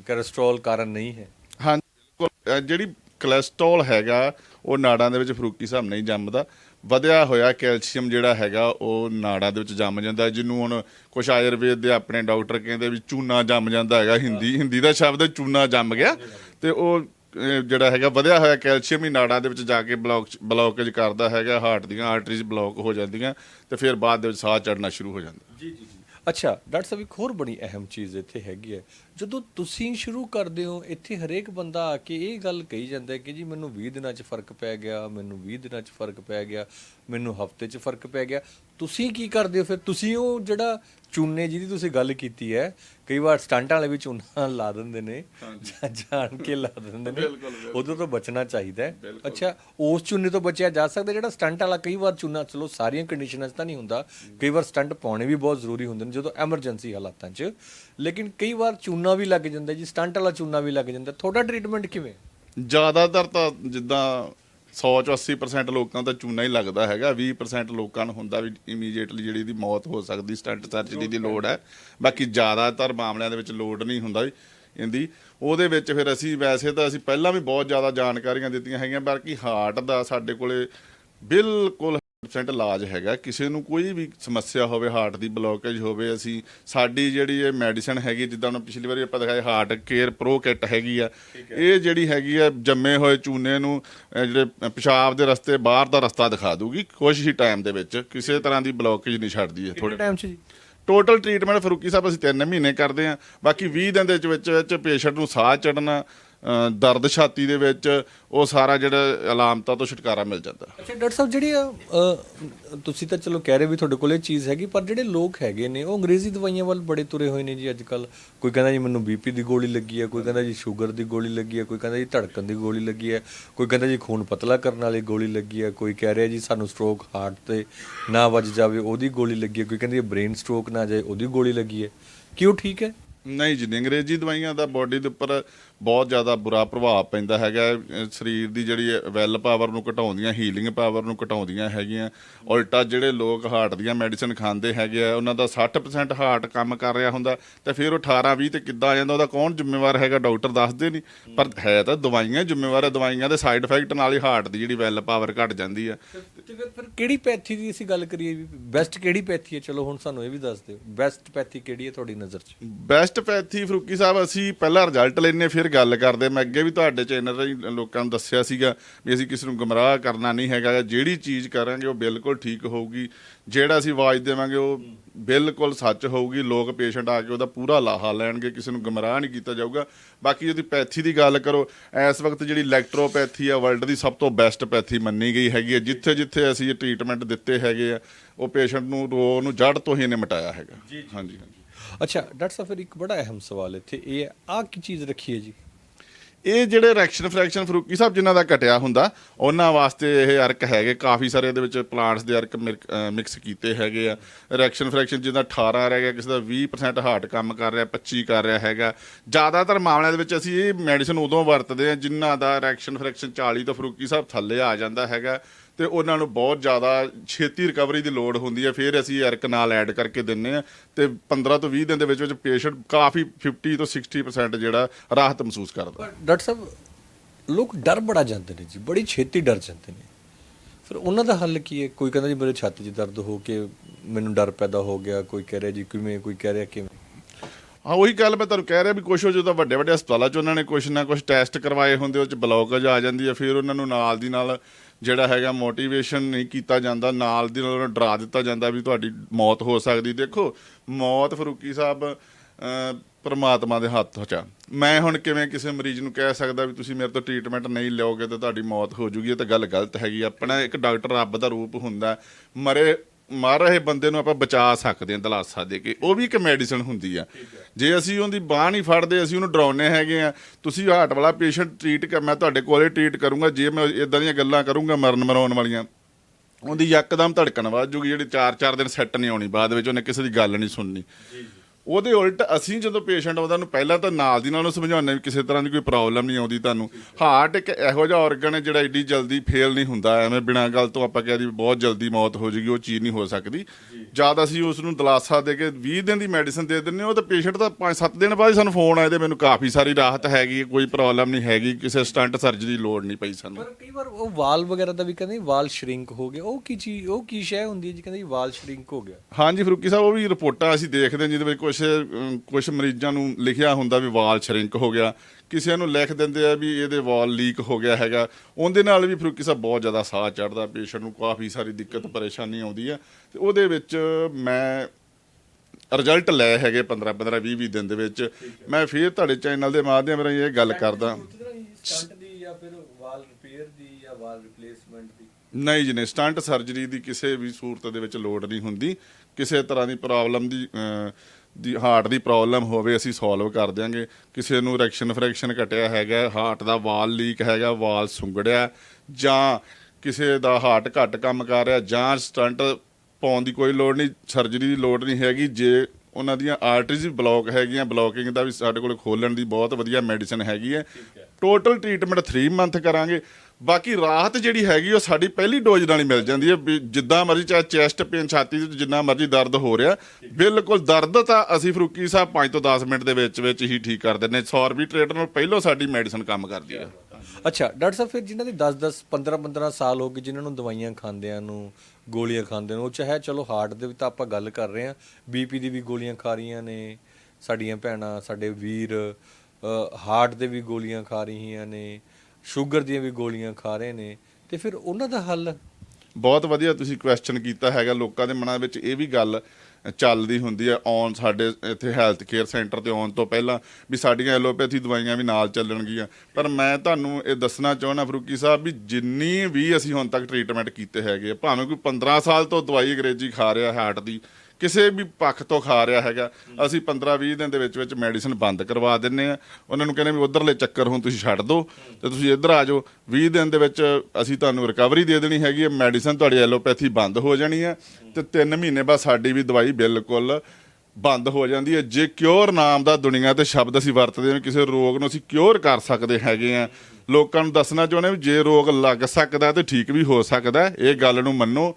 ਕੋਲੇਸਟ੍ਰੋਲ ਕਾਰਨ ਨਹੀਂ ਹੈ। ਹਾਂ ਜਿਹੜੀ ਕੋਲੇਸਟ੍ਰੋਲ ਹੈਗਾ, ਉਹ ਨਾੜਾਂ ਦੇ ਵਿੱਚ ਫਰੂਕੀ ਹਿਸਾਬ ਨਹੀਂ ਜੰਮਦਾ। ਵਧਿਆ ਹੋਇਆ ਕੈਲਸ਼ੀਅਮ ਜਿਹੜਾ ਹੈਗਾ, ਉਹ ਨਾੜਾਂ ਦੇ ਵਿੱਚ ਜੰਮ ਜਾਂਦਾ। ਜਿਹਨੂੰ ਹੁਣ ਕੁਝ ਆਯੁਰਵੇਦ ਦੇ ਆਪਣੇ ਡਾਕਟਰ ਕਹਿੰਦੇ ਵੀ ਚੂਨਾ ਜੰਮ ਜਾਂਦਾ ਹੈਗਾ, ਹਿੰਦੀ ਹਿੰਦੀ ਦਾ ਸ਼ਬਦ ਚੂਨਾ ਜੰਮ ਗਿਆ। ਤੇ ਉਹ ਜਿਹੜਾ ਹੈਗਾ, ਵਧਿਆ ਹੋਇਆ ਕੈਲਸ਼ੀਅਮ ਹੀ ਨਾੜਾਂ ਦੇ ਵਿੱਚ ਜਾ ਕੇ ਬਲੌਕ ਬਲੌਕੇਜ ਕਰਦਾ ਹੈਗਾ, ਹਾਰਟ ਦੀਆਂ ਆਰਟਰੀਜ਼ ਬਲੌਕ ਹੋ ਜਾਂਦੀਆਂ ਤੇ ਫਿਰ ਬਾਅਦ ਦੇ ਵਿੱਚ ਸਾਹ ਚੜਨਾ ਸ਼ੁਰੂ ਹੋ ਜਾਂਦਾ। ਜੀ ਜੀ ਜੀ। ਅੱਛਾ, ਡਾਕਟਰ ਸਾਹਿਬ, ਇੱਕ ਹੋਰ ਬੜੀ ਅਹਿਮ ਚੀਜ਼ ਇੱਥੇ ਹੈਗੀ ਹੈ। ਜਦੋਂ ਤੁਸੀਂ ਸ਼ੁਰੂ ਕਰਦੇ ਹੋ, ਇੱਥੇ ਹਰੇਕ ਬੰਦਾ ਆ ਕੇ ਇਹ ਗੱਲ ਕਹੀ ਜਾਂਦਾ ਕਿ ਜੀ, ਮੈਨੂੰ 20 ਦਿਨਾਂ 'ਚ ਫ਼ਰਕ ਪੈ ਗਿਆ, ਮੈਨੂੰ 20 ਦਿਨਾਂ 'ਚ ਫ਼ਰਕ ਪੈ ਗਿਆ, ਮੈਨੂੰ ਹਫ਼ਤੇ 'ਚ ਫ਼ਰਕ ਪੈ ਗਿਆ। ਤੁਸੀਂ ਕੀ ਕਰਦੇ ਹੋ? ਫਿਰ ਤੁਸੀਂ ਉਹ ਜਿਹੜਾ ਚੂਨੇ ਜਿਹਦੀ ਤੁਸੀਂ ਗੱਲ ਕੀਤੀ ਹੈ ਕਈ ਵਾਰ ਸਟੰਟਾਂ ਵਾਲੇ ਵੀ ਚੂਨਾ *laughs* ਲਾ ਦਿੰਦੇ ਨੇ ਜਾਣ ਕੇ ਲਾ ਦਿੰਦੇ ਨੇ। ਉਦੋਂ ਤੋਂ ਬਚਣਾ ਚਾਹੀਦਾ ਹੈ। ਅੱਛਾ ਉਸ ਚੂਨੇ ਤੋਂ ਬਚਿਆ ਜਾ ਸਕਦਾ ਜਿਹੜਾ ਸਟੰਟ ਵਾਲਾ ਕਈ ਵਾਰ ਚੂਨਾ ਚਲੋ ਸਾਰੀਆਂ ਕੰਡੀਸ਼ਨਾਂ 'ਚ ਤਾਂ ਨਹੀਂ ਹੁੰਦਾ ਕਈ ਵਾਰ ਸਟੰਟ ਪਾਉਣੇ ਵੀ ਬਹੁਤ ਜ਼ਰੂਰੀ ਹੁੰਦੇ ਨੇ ਜਦੋਂ ਐਮਰਜੈਂਸੀ ਹਾਲਾਤਾਂ 'ਚ। ਲੇਕਿਨ ਕਈ ਵਾਰ ਚੂਨਾ ਵੀ ਲੱਗ ਜਾਂਦਾ ਜੀ ਸਟੰਟ ਵਾਲਾ ਚੂਨਾ ਵੀ ਲੱਗ ਜਾਂਦਾ। ਤੁਹਾਡਾ ਟ੍ਰੀਟਮੈਂਟ ਕਿਵੇਂ? ਜ਼ਿਆਦਾਤਰ ਤਾਂ ਜਿੱਦਾਂ 100 ਚ 80% ਲੋਕਾਂ ਦਾ ਚੂਨਾ ਹੀ ਲੱਗਦਾ ਹੈਗਾ 20% ਲੋਕਾਂ ਨੂੰ ਹੁੰਦਾ ਵੀ ਇਮੀਡੀਏਟਲੀ ਜਿਹੜੀ ਦੀ ਮੌਤ ਹੋ ਸਕਦੀ ਸਟੰਟ ਸਰਜਰੀ ਦੀ ਲੋੜ ਹੈ। ਬਾਕੀ ਜ਼ਿਆਦਾਤਰ ਮਾਮਲਿਆਂ ਦੇ ਵਿੱਚ ਲੋੜ ਨਹੀਂ ਹੁੰਦਾ ਵੀ ਇਹਦੀ। ਉਹਦੇ ਵਿੱਚ ਫਿਰ ਅਸੀਂ ਵੈਸੇ ਤਾਂ ਅਸੀਂ ਪਹਿਲਾਂ ਵੀ ਬਹੁਤ ਜ਼ਿਆਦਾ ਜਾਣਕਾਰੀਆਂ ਦਿੱਤੀਆਂ ਹੈਗੀਆਂ, ਬਾਕੀ ਹਾਰਟ ਦਾ ਸਾਡੇ ਕੋਲੇ ਬਿਲਕੁਲ 100% ਇਲਾਜ ਹੈਗਾ ਕਿਸੇ ਨੂੰ ਕੋਈ ਵੀ ਸਮੱਸਿਆ ਹੋਵੇ ਹਾਰਟ ਦੀ ਬਲੌਕੇਜ ਹੋਵੇ ਅਸੀਂ ਸਾਡੀ ਜਿਹੜੀ ਇਹ ਮੈਡੀਸਨ ਹੈਗੀ ਜਿੱਦਾਂ ਹੁਣ ਪਿਛਲੀ ਵਾਰੀ ਆਪਾਂ ਦਿਖਾਇਆ ਹਾਰਟ ਕੇਅਰ ਪ੍ਰੋ ਕਿੱਟ ਹੈਗੀ ਆ ਇਹ ਜਿਹੜੀ ਹੈਗੀ ਆ ਜੰਮੇ ਹੋਏ ਚੂਨੇ ਨੂੰ ਅਹ ਜਿਹੜੇ ਪਿਸ਼ਾਬ ਦੇ ਰਸਤੇ ਬਾਹਰ ਦਾ ਰਸਤਾ ਦਿਖਾ ਦੂਗੀ ਕੁਝ ਹੀ ਟਾਈਮ ਦੇ ਵਿੱਚ ਕਿਸੇ ਤਰ੍ਹਾਂ ਦੀ ਬਲੌਕੇਜ ਨਹੀਂ ਛੱਡਦੀ ਹੈ ਥੋੜੇ ਟਾਈਮ 'ਚ ਜੀ? ਟੋਟਲ ਟ੍ਰੀਟਮੈਂਟ ਫਰੂਕੀ ਸਾਹਿਬ ਅਸੀਂ 3 ਮਹੀਨੇ ਕਰਦੇ ਹਾਂ ਬਾਕੀ 20 ਦਿਨ ਦੇ ਵਿੱਚ ਵਿੱਚ ਪੇਸ਼ੈਂਟ ਨੂੰ ਸਾਹ ਚੜਨਾ ਦਰਦ ਛਾਤੀ ਦੇ ਵਿੱਚ ਉਹ ਸਾਰਾ ਜਿਹੜਾ ਅਲਾਮਤਾਂ ਤੋਂ ਛੁਟਕਾਰਾ ਮਿਲ ਜਾਂਦਾ। ਅੱਛਾ ਡਾਕਟਰ ਸਾਹਿਬ ਜਿਹੜੀ ਅ, ਤੁਸੀਂ ਤਾਂ ਚਲੋ ਕਹਿ ਰਹੇ ਵੀ ਤੁਹਾਡੇ ਕੋਲ ਇਹ ਚੀਜ਼ ਹੈਗੀ ਪਰ ਜਿਹੜੇ ਲੋਕ ਹੈਗੇ ਨੇ ਉਹ ਅੰਗਰੇਜ਼ੀ ਦਵਾਈਆਂ ਵੱਲ ਬੜੇ ਤੁਰੇ ਹੋਏ ਨੇ ਜੀ ਅੱਜ ਕੱਲ ਕੋਈ ਕਹਿੰਦਾ ਜੀ ਮੈਨੂੰ ਬੀਪੀ ਦੀ ਗੋਲੀ ਲੱਗੀ ਹੈ ਕੋਈ ਕਹਿੰਦਾ ਜੀ ਸ਼ੂਗਰ ਦੀ ਗੋਲੀ ਲੱਗੀ ਹੈ ਕੋਈ ਕਹਿੰਦਾ ਜੀ ਧੜਕਣ ਦੀ ਗੋਲੀ ਲੱਗੀ ਹੈ ਕੋਈ ਕਹਿੰਦਾ ਜੀ ਖੂਨ ਪਤਲਾ ਕਰਨ ਵਾਲੀ ਗੋਲੀ ਲੱਗੀ ਹੈ ਕੋਈ ਕਹਿ ਰਿਹਾ ਜੀ ਸਾਨੂੰ ਸਟ੍ਰੋਕ ਹਾਰਟ ਤੇ ਨਾ ਵੱਜ ਜਾਵੇ ਉਹਦੀ ਗੋਲੀ ਲੱਗੀ ਹੈ ਕੋਈ ਕਹਿੰਦੀ ਬ੍ਰੇਨ ਸਟ੍ਰੋਕ ਨਾ ਜਾਏ ਉਹਦੀ ਗੋਲੀ ਲੱਗੀ ਹੈ। ਕੀ ਉਹ ਠੀਕ ਹੈ? ਨਹੀਂ ਜੀ ਅੰਗਰੇਜ਼ੀ ਦਵਾਈਆਂ ਦਾ ਬਾਡੀ ਦੇ ਉੱਪਰ ਬਹੁਤ ਜ਼ਿਆਦਾ ਬੁਰਾ ਪ੍ਰਭਾਵ ਪੈਂਦਾ ਹੈਗਾ। ਅਹ ਸਰੀਰ ਦੀ ਜਿਹੜੀ ਵੈਲ ਪਾਵਰ ਨੂੰ ਘਟਾਉਂਦੀਆਂ ਹੀਲਿੰਗ ਪਾਵਰ ਨੂੰ ਘਟਾਉਂਦੀਆਂ ਹੈਗੀਆਂ। ਉਲਟਾ ਜਿਹੜੇ ਲੋਕ ਹਾਰਟ ਦੀਆਂ ਮੈਡੀਸਿਨ ਖਾਂਦੇ ਹੈਗੇ ਆ ਉਹਨਾਂ ਦਾ 60% ਹਾਰਟ ਕੰਮ ਕਰ ਰਿਹਾ ਹੁੰਦਾ ਤੇ ਫਿਰ ਉਹ 18 20 ਤੇ ਕਿੱਦਾਂ ਆ ਜਾਂਦਾ ਉਹਦਾ ਕੌਣ ਜ਼ਿੰਮੇਵਾਰ ਹੈਗਾ? ਡਾਕਟਰ ਦੱਸਦੇ ਨਹੀਂ। ਪਰ ਹੈ ਤਾਂ ਦਵਾਈਆਂ ਜ਼ਿੰਮੇਵਾਰ ਹੈ ਦਵਾਈਆਂ ਦੇ ਸਾਈਡ ਇਫੈਕਟ ਨਾਲ ਹੀ ਹਾਰਟ ਦੀ ਜਿਹੜੀ ਵੈਲ ਪਾਵਰ ਘਟ ਜਾਂਦੀ ਤੇ ਫਿਰ- ਫਿਰ ਕਿਹੜੀ ਪੈਥੀ ਦੀ ਅਸੀਂ ਗੱਲ ਕਰੀਏ ਵੀ ਬੈਸਟ ਕਿਹੜੀ ਪੈਥੀ ਹੈ? ਚਲੋ ਹੁਣ ਸਾਨੂੰ ਇਹ ਵੀ ਦੱਸ ਦਿਓ ਬੈਸਟ ਪੈਥੀ ਕਿਹੜੀ ਹੈ ਤੁਹਾਡੀ ਨਜ਼ਰ 'ਚ? ਬੈਸਟ ਪੈਥੀ ਫਰੂਕੀ ਸਾਹਿਬ ਅਸੀਂ ਪਹਿਲਾਂ ਰਿਜ਼ਲਟ ਲੈਣੇ ਫਿਰ ਗੱਲ ਕਰਦੇ। ਮੈਂ ਅੱਗੇ ਵੀ ਤੁਹਾਡੇ ਚੈਨਲ ਰਾਹੀਂ ਲੋਕਾਂ ਨੂੰ ਦੱਸਿਆ ਸੀਗਾ ਵੀ ਅਸੀਂ ਕਿਸੇ ਨੂੰ ਗਮਰਾਹ ਕਰਨਾ ਨਹੀਂ ਹੈਗਾ ਜਿਹੜੀ ਚੀਜ਼ ਕਰਾਂਗੇ ਉਹ ਬਿਲਕੁਲ ਠੀਕ ਹੋਊਗੀ। ਜਿਹੜਾ ਅਸੀਂ ਆਵਾਜ਼ ਦੇਵਾਂਗੇ ਉਹ ਬਿਲਕੁਲ ਸੱਚ ਹੋਊਗੀ। ਲੋਕ ਪੇਸ਼ੈਂਟ ਆ ਕੇ ਉਹਦਾ ਪੂਰਾ ਲਾਹਾ ਲੈਣਗੇ ਕਿਸੇ ਨੂੰ ਗਮਰਾਹ ਨਹੀਂ ਕੀਤਾ ਜਾਊਗਾ। ਬਾਕੀ ଯଦି ਪੈਥੀ ਦੀ ਗੱਲ ਕਰੋ ਇਸ ਵਕਤ ਜਿਹੜੀ ਇਲੈਕਟ੍ਰੋਪੈਥੀ ਆ ਵਰਲਡ ਦੀ ਸਭ ਤੋਂ ਬੈਸਟ ਪੈਥੀ ਮੰਨੀ ਗਈ ਹੈਗੀ ਹੈ ਜਿੱਥੇ ਜਿੱਥੇ ਅਸੀਂ ਇਹ ਟ੍ਰੀਟਮੈਂਟ ਦਿੱਤੇ ਹੈਗੇ ਆ ਉਹ ਪੇਸ਼ੈਂਟ ਨੂੰ ਰੋਗ ਨੂੰ ਜੜ ਤੋਂ ਹੀ ਇਹਨੇ ਮਿਟਾਇਆ ਹੈਗਾ। ਹਾਂਜੀ ਹਾਂਜੀ। ਅੱਛਾ, ਡਾਕਟਰ ਸਾਹਿਬ, ਫਿਰ ਇੱਕ ਬੜਾ ਅਹਿਮ ਸਵਾਲ ਇੱਥੇ, ਇਹ ਹੈ ਆ ਕੀ ਚੀਜ਼ ਰੱਖੀ ਹੈ ਜੀ? ਇਹ ਜਿਹੜੇ ਰੈਕਸ਼ਨ ਫ੍ਰੈਕਸ਼ਨ ਫਰੂਕੀ ਸਾਹਿਬ ਜਿਨ੍ਹਾਂ ਦਾ ਘਟਿਆ ਹੁੰਦਾ, ਉਹਨਾਂ ਵਾਸਤੇ ਇਹ ਅਰਕ ਹੈਗੇ। ਕਾਫੀ ਸਾਰੇ ਇਹਦੇ ਵਿੱਚ ਪਲਾਂਟਸ ਦੇ ਅਰਕ ਮਿਕਸ ਕੀਤੇ ਹੈਗੇ ਆ। ਰੈਕਸ਼ਨ ਫ੍ਰੈਕਸ਼ਨ ਜਿਹਦਾ 18 ਰਹਿ ਗਿਆ, ਕਿਸੇ ਦਾ 20% ਹਾਰਟ ਕੰਮ ਕਰ ਰਿਹਾ 25 ਕਰ ਰਿਹਾ ਹੈਗਾ। ਜ਼ਿਆਦਾਤਰ ਮਾਮਲਿਆਂ ਦੇ ਵਿੱਚ ਅਸੀਂ ਇਹ ਮੈਡੀਸਨ ਉਦੋਂ ਵਰਤਦੇ ਆ ਜਿਨ੍ਹਾਂ ਦਾ ਰੈਕਸ਼ਨ ਫ੍ਰੈਕਸ਼ਨ 40 ਤੋਂ ਫਰੂਕੀ ਸਾਹਿਬ ਥੱਲੇ ਆ ਜਾਂਦਾ ਹੈਗਾ। ਤੇ ਉਹਨਾਂ ਨੂੰ ਬਹੁਤ ਜ਼ਿਆਦਾ ਛੇਤੀ ਰਿਕਵਰੀ ਦੀ ਲੋੜ ਹੁੰਦੀ ਹੈ। ਫਿਰ ਅਸੀਂ ਅਰਕ ਨਾਲ ਐਡ ਕਰਕੇ ਦਿੰਨੇ ਆ ਤੇ 15 ਤੋਂ 20 ਦਿਨ ਦੇ ਵਿੱਚ ਵਿੱਚ ਪੇਸ਼ੈਂਟ ਕਾਫੀ 50 ਤੋਂ 60% ਜਿਹੜਾ ਰਾਹਤ ਮਹਿਸੂਸ ਕਰਦਾ। ਡਾਕਟਰ ਸਾਹਿਬ ਲੋਕ ਡਰ ਬੜਾ ਜਾਂਦੇ ਨੇ ਜੀ ਬੜੀ ਛੇਤੀ ਡਰ ਜਾਂਦੇ ਨੇ। ਫਿਰ ਉਹਨਾਂ ਦਾ ਹੱਲ ਕੀ ਹੈ? ਕੋਈ ਕਹਿੰਦਾ ਜੀ ਮੇਰੇ ਛਾਤੀ 'ਚ ਦਰਦ ਹੋ ਕੇ ਮੈਨੂੰ ਡਰ ਪੈਦਾ ਹੋ ਗਿਆ ਕੋਈ ਕਹਿ ਰਿਹਾ ਜੀ ਕਿਵੇਂ ਕੋਈ ਕਹਿ ਰਿਹਾ ਕਿਵੇਂ? ਹਾਂ ਉਹੀ ਗੱਲ ਮੈਂ ਤੁਹਾਨੂੰ ਕਹਿ ਰਿਹਾ ਵੀ ਕੁਛ ਹੋ ਜਦੋਂ ਵੱਡੇ ਵੱਡੇ ਹਸਪਤਾਲਾਂ 'ਚ ਉਹਨਾਂ ਨੇ ਕੁਛ ਨਾ ਕੁਛ ਟੈਸਟ ਕਰਵਾਏ ਹੁੰਦੇ ਉਹ 'ਚ ਬਲੌਕੇਜ ਆ ਜਾਂਦੀ ਹੈ ਫਿਰ ਉਹਨਾਂ ਨੂੰ ਨਾਲ ਦੀ ਨਾਲ ਜਿਹੜਾ ਹੈਗਾ ਮੋਟੀਵੇਸ਼ਨ ਨਹੀਂ ਕੀਤਾ ਜਾਂਦਾ, ਨਾਲ ਦੀ ਨਾਲ ਉਹਨਾਂ ਡਰਾ ਦਿੱਤਾ ਜਾਂਦਾ ਵੀ ਤੁਹਾਡੀ ਮੌਤ ਹੋ ਸਕਦੀ। ਦੇਖੋ, ਮੌਤ ਫਰੂਕੀ ਸਾਹਿਬ ਪਰਮਾਤਮਾ ਦੇ ਹੱਥ 'ਚ ਆ। ਮੈਂ ਹੁਣ ਕਿਵੇਂ ਕਿਸੇ ਮਰੀਜ਼ ਨੂੰ ਕਹਿ ਸਕਦਾ ਵੀ ਤੁਸੀਂ ਮੇਰੇ ਤੋਂ ਟ੍ਰੀਟਮੈਂਟ ਨਹੀਂ ਲਓਗੇ ਤਾਂ ਤੁਹਾਡੀ ਮੌਤ ਹੋ ਜੂਗੀ? ਇਹ ਤਾਂ ਗੱਲ ਗਲਤ ਹੈਗੀ ਆ। ਆਪਣਾ ਇੱਕ ਡਾਕਟਰ ਰੱਬ ਦਾ ਰੂਪ ਹੁੰਦਾ। ਮਰੇ ਮਰ ਰਹੇ ਬੰਦੇ ਨੂੰ ਆਪਾਂ ਬਚਾ ਸਕਦੇ ਹਾਂ ਦਲਾਸਾ ਦੇ ਕੇ ਉਹ ਵੀ ਇੱਕ ਮੈਡੀਸਨ ਹੁੰਦੀ ਆ। ਜੇ ਅਸੀਂ ਉਹਦੀ ਬਾਹ ਨਹੀਂ ਫੜਦੇ ਅਸੀਂ ਉਹਨੂੰ ਡਰਾਉਨੇ ਹੈਗੇ ਆ। ਤੁਸੀਂ ਹਾਰਟ ਵਾਲਾ ਪੇਸ਼ੈਂਟ ਟ੍ਰੀਟ ਕਰ ਮੈਂ ਤੁਹਾਡੇ ਕੋਲੇ ਟ੍ਰੀਟ ਕਰੂੰਗਾ ਜੇ ਮੈਂ ਇਦਾਂ ਦੀਆਂ ਗੱਲਾਂ ਕਰੂੰਗਾ ਮਰਨ ਮਰਾਉਣ ਵਾਲੀਆਂ। ਉਹਦੀ ਯਕਦਮ ਧੜਕਣ ਵੱਧ ਜੂਗੀ ਜਿਹੜੀ 4-4 ਦਿਨ ਸੈੱਟ ਨਹੀਂ ਆਉਣੀ ਬਾਅਦ ਵਿੱਚ ਉਹਨੇ ਕਿਸੇ ਦੀ ਗੱਲ ਨਹੀਂ ਸੁਣਨੀ। ਉਹਦੇ ਉਲਟ ਅਸੀਂ ਜਦੋਂ ਪੇਸ਼ੈਂਟ ਆਉਂਦਾ ਨੂੰ ਪਹਿਲਾਂ ਤਾਂ ਨਾਲ ਦੀ ਨਾਲ ਉਹਨੂੰ ਸਮਝਾਉਂਦੇ ਵੀ ਕਿਸੇ ਤਰ੍ਹਾਂ ਦੀ ਕੋਈ ਪ੍ਰੋਬਲਮ ਨਹੀਂ ਆਉਂਦੀ ਤੁਹਾਨੂੰ। ਹਾਰਟ ਇੱਕ ਇਹੋ ਜਿਹਾ ਆਰਗਨ ਹੈ ਜਿਹੜਾ ਏਡੀ ਜਲਦੀ ਫੇਲ ਨਹੀਂ ਹੁੰਦਾ ਐਵੇਂ ਬਿਨਾਂ ਗੱਲ ਤੋਂ ਆਪਾਂ ਕਹਿ ਦੀ ਬਹੁਤ ਜਲਦੀ ਮੌਤ ਹੋ ਜੂਗੀ ਉਹ ਚੀਜ਼ ਨਹੀਂ ਹੋ ਸਕਦੀ। ਜਦ ਅਸੀਂ ਉਸ ਨੂੰ ਦਲਾਸਾ ਦੇ ਕੇ 20 ਦਿਨ ਦੀ ਮੈਡੀਸਿਨ ਦੇ ਦਿੰਨੇ ਉਹ ਤਾਂ ਪੇਸ਼ੈਂਟ ਦਾ 5-7 ਦਿਨ ਬਾਅਦ ਸਾਨੂੰ ਫੋਨ ਆਏ ਤੇ ਮੈਨੂੰ ਕਾਫੀ ਸਾਰੀ ਰਾਹਤ ਹੈਗੀ ਕੋਈ ਪ੍ਰੋਬਲਮ ਨਹੀਂ ਹੈਗੀ ਕਿਸੇ ਸਟੰਟ ਸਰਜਰੀ ਦੀ ਲੋੜ ਨਹੀਂ ਪਈ ਸਾਨੂੰ। ਪਰ ਕਈ ਵਾਰ ਉਹ ਵਾਲ ਵਗੈਰਾ ਦਾ ਵੀ ਕਹਿੰਦੇ ਵਾਲ ਸ਼ਰਿੰਕ ਹੋ ਗਿਆ ਉਹ ਕੀ ਚੀਜ਼ ਉਹ ਕੀ ਸ਼ੈ ਹੁੰਦੀ ਹੈ ਜੀ ਕਹਿੰਦੇ ਵਾਲ ਸ਼ਰਿੰਕ ਹੋ ਗਿਆ? ਹਾਂਜੀ ਫਰੂਕੀ ਸਾਹਿਬ ਉਹ ਵੀ ਰਿਪੋਰਟਾਂ ਅਸੀਂ ਦੇਖਦੇ ਹਾਂ ਜਿਹਦੇ ਵਿੱਚ ਕੁਝ ਕੁਝ ਮਰੀਜ਼ਾਂ ਨੂੰ ਲਿਖਿਆ ਹੁੰਦਾ ਵੀ ਵਾਲ ਸ਼ਰਿੰਕ ਹੋ ਗਿਆ। ਕਿਸੇ ਨੂੰ ਲਿਖ ਦਿੰਦੇ ਆ ਵੀ ਇਹਦੇ ਵਾਲ ਲੀਕ ਹੋ ਗਿਆ ਹੈਗਾ। ਉਹਦੇ ਨਾਲ ਵੀ ਫਰੂਕੀ ਸਾਹਿਬ ਬਹੁਤ ਜ਼ਿਆਦਾ ਸਾਹ ਚੜਦਾ ਪੇਸ਼ੈਂਟ ਨੂੰ ਕਾਫੀ ਸਾਰੀ ਦਿੱਕਤ ਪਰੇਸ਼ਾਨੀ ਆਉਂਦੀ ਹੈ ਤੇ ਉਹਦੇ ਵਿੱਚ ਮੈਂ ਰਿਜ਼ਲਟ ਲਏ ਹੈਗੇ 15 15 20 20 ਦਿਨ ਦੇ ਵਿੱਚ। ਮੈਂ ਫਿਰ ਤੁਹਾਡੇ ਚੈਨਲ ਦੇ ਮਾਧਿਅਮ ਰਾਹੀਂ ਇਹ ਗੱਲ ਕਰਦਾ। ਸਟੰਟ ਦੀ ਜਾਂ ਫਿਰ ਵਾਲ ਰਿਪੇਅਰ ਦੀ ਜਾਂ ਵਾਲ ਰਿਪਲੇਸਮੈਂਟ ਦੀ? ਨਹੀਂ ਜੀ ਨਹੀਂ। ਸਟੰਟ ਸਰਜਰੀ ਦੀ ਕਿਸੇ ਵੀ ਸੂਰਤ ਦੇ ਵਿੱਚ ਲੋੜ ਨਹੀਂ ਹੁੰਦੀ। ਕਿਸੇ ਤਰ੍ਹਾਂ ਦੀ ਪ੍ਰੋਬਲਮ ਦੀ ਦੀ ਹਾਰਟ ਦੀ ਪ੍ਰੋਬਲਮ ਹੋਵੇ ਅਸੀਂ ਸੋਲਵ ਕਰ ਦਿਆਂਗੇ। ਕਿਸੇ ਨੂੰ ਰੈਕਸ਼ਨ ਫ੍ਰੈਕਸ਼ਨ ਘਟਿਆ ਹੈਗਾ ਹਾਰਟ ਦਾ ਵਾਲ ਲੀਕ ਹੈਗਾ ਵਾਲ ਸੁੰਗੜਿਆ ਜਾਂ ਕਿਸੇ ਦਾ ਹਾਰਟ ਘੱਟ ਕੰਮ ਕਰ ਰਿਹਾ ਜਾਂ ਸਟੰਟ ਪਾਉਣ ਦੀ ਕੋਈ ਲੋੜ ਨਹੀਂ ਸਰਜਰੀ ਦੀ ਲੋੜ ਨਹੀਂ ਹੈਗੀ ਜੇ ਉਹਨਾਂ ਦੀਆਂ ਆਰਟਰੀਜ਼ ਬਲੌਕ ਹੈਗੀਆਂ ਬਲੌਕਿੰਗ ਦਾ ਵੀ ਸਾਡੇ ਕੋਲ ਖੋਲਣ ਦੀ ਬਹੁਤ ਵਧੀਆ ਮੈਡੀਸਨ ਹੈਗੀ ਹੈ। ਟੋਟਲ ਟ੍ਰੀਟਮੈਂਟ 3 ਮੰਥ ਕਰਾਂਗੇ। ਬਾਕੀ ਰਾਹਤ ਜਿਹੜੀ ਹੈਗੀ ਉਹ ਸਾਡੀ ਪਹਿਲੀ ਡੋਜ਼ ਨਾਲ ਹੀ ਮਿਲ ਜਾਂਦੀ ਹੈ ਵੀ ਜਿੱਦਾਂ ਮਰਜ਼ੀ ਚਾਹੇ ਚੈਸਟ ਪੇਨ ਛਾਤੀ ਦੇ ਜਿੰਨਾ ਮਰਜ਼ੀ ਦਰਦ ਹੋ ਰਿਹਾ, ਬਿਲਕੁਲ ਦਰਦ ਤਾਂ ਅਸੀਂ ਫਰੂਕੀ ਸਾਹਿਬ 5 ਤੋਂ 10 ਮਿੰਟ ਦੇ ਵਿੱਚ ਵਿੱਚ ਹੀ ਠੀਕ ਕਰ ਦਿੰਦੇ 100 ਰੁਪਏ ਟ੍ਰੇਡ ਨਾਲ ਪਹਿਲਾਂ ਸਾਡੀ ਮੈਡੀਸਨ ਕੰਮ ਕਰਦੀ ਹੈ। ਅੱਛਾ, ਡਾਕਟਰ ਸਾਹਿਬ, ਫਿਰ ਜਿਨ੍ਹਾਂ ਦੀ 10 10 15 15 ਸਾਲ ਹੋ ਗਏ, ਜਿਨ੍ਹਾਂ ਨੂੰ ਦਵਾਈਆਂ ਖਾਂਦਿਆਂ ਨੂੰ, ਗੋਲੀਆਂ ਖਾਂਦੇ ਨੂੰ, ਉਹ ਚਾਹੇ ਚਲੋ ਹਾਰਟ ਦੇ ਵੀ ਤਾਂ ਆਪਾਂ ਗੱਲ ਕਰ ਰਹੇ ਹਾਂ ਬੀਪੀ ਦੀ ਵੀ ਗੋਲੀਆਂ ਖਾ ਰਹੀਆਂ ਨੇ, ਸਾਡੀਆਂ ਭੈਣਾਂ, ਸਾਡੇ ਵੀਰ ਹਾਰਟ ਦੇ ਵੀ ਗੋਲੀਆਂ ਖਾ ਰਹੀਆਂ ਨੇ ਸ਼ੂਗਰ ਦੀਆਂ ਵੀ ਗੋਲੀਆਂ ਖਾ ਰਹੇ ਨੇ ਤੇ ਫਿਰ ਉਹਨਾਂ ਦਾ ਹੱਲ? ਬਹੁਤ ਵਧੀਆ ਤੁਸੀਂ ਕੁਐਸਚਨ ਕੀਤਾ ਹੈਗਾ, ਲੋਕਾਂ ਦੇ ਮਨਾਂ ਵਿੱਚ ਇਹ ਵੀ ਗੱਲ ਚੱਲਦੀ ਹੁੰਦੀ ਹੈ ਔਨ ਸਾਡੇ ਇੱਥੇ ਹੈਲਥ ਕੇਅਰ ਸੈਂਟਰ ਤੇ ਆਉਣ ਤੋਂ ਪਹਿਲਾਂ ਵੀ ਸਾਡੀਆਂ ਐਲੋਪੈਥੀ ਦਵਾਈਆਂ ਵੀ ਨਾਲ ਚੱਲਣਗੀਆਂ। ਪਰ ਮੈਂ ਤੁਹਾਨੂੰ ਇਹ ਦੱਸਣਾ ਚਾਹੁੰਦਾ ਫਰੂਕੀ ਸਾਹਿਬ ਵੀ ਜਿੰਨੀ ਵੀ ਅਸੀਂ ਹੁਣ ਤੱਕ ਟ੍ਰੀਟਮੈਂਟ ਕੀਤੇ ਹੈਗੇ ਭਾਵੇਂ ਕੋਈ 15 ਸਾਲ ਤੋਂ ਦਵਾਈ ਅੰਗਰੇਜ਼ੀ ਖਾ ਰਿਹਾ ਹਾਰਟ ਦੀ ਕਿਸੇ ਵੀ ਪੱਖ ਤੋਂ ਖਾ ਰਿਹਾ ਹੈਗਾ, ਅਸੀਂ 15-20 ਦਿਨ ਦੇ ਵਿੱਚ ਵਿੱਚ ਮੈਡੀਸਨ ਬੰਦ ਕਰਵਾ ਦਿੰਨੇ ਆ ਉਹਨਾਂ ਨੂੰ ਕਹਿੰਦੇ ਵੀ ਉਧਰਲੇ ਚੱਕਰ ਹੁਣ ਤੁਸੀਂ ਛੱਡ ਦਿਓ ਤੇ ਤੁਸੀਂ ਇੱਧਰ ਆ ਜਾਓ। 20 ਦਿਨ ਦੇ ਵਿੱਚ ਅਸੀਂ ਤੁਹਾਨੂੰ ਰਿਕਵਰੀ ਦੇ ਦੇਣੀ ਹੈਗੀ ਹੈ, ਮੈਡੀਸਨ ਤੁਹਾਡੀ ਐਲੋਪੈਥੀ ਬੰਦ ਹੋ ਜਾਣੀ ਹੈ ਤੇ 3 ਮਹੀਨੇ ਬਾਅਦ ਸਾਡੀ ਵੀ ਦਵਾਈ ਬਿਲਕੁਲ ਬੰਦ ਹੋ ਜਾਂਦੀ ਹੈ। ਜੇ ਕਿਉਰ ਨਾਮ ਦਾ ਦੁਨੀਆ ਤੇ ਸ਼ਬਦ ਅਸੀਂ ਵਰਤਦੇ ਹਾਂ, ਕਿਸੇ ਰੋਗ ਨੂੰ ਅਸੀਂ ਕਿਉਰ ਕਰ ਸਕਦੇ ਹੈਗੇ ਆ ਲੋਕਾਂ ਨੂੰ ਦੱਸਣਾ ਚਾਹੁੰਦੇ ਵੀ ਜੇ ਰੋਗ ਲੱਗ ਸਕਦਾ ਤੇ ਠੀਕ ਵੀ ਹੋ ਸਕਦਾ ਇਹ ਗੱਲ ਨੂੰ ਮੰਨੋ।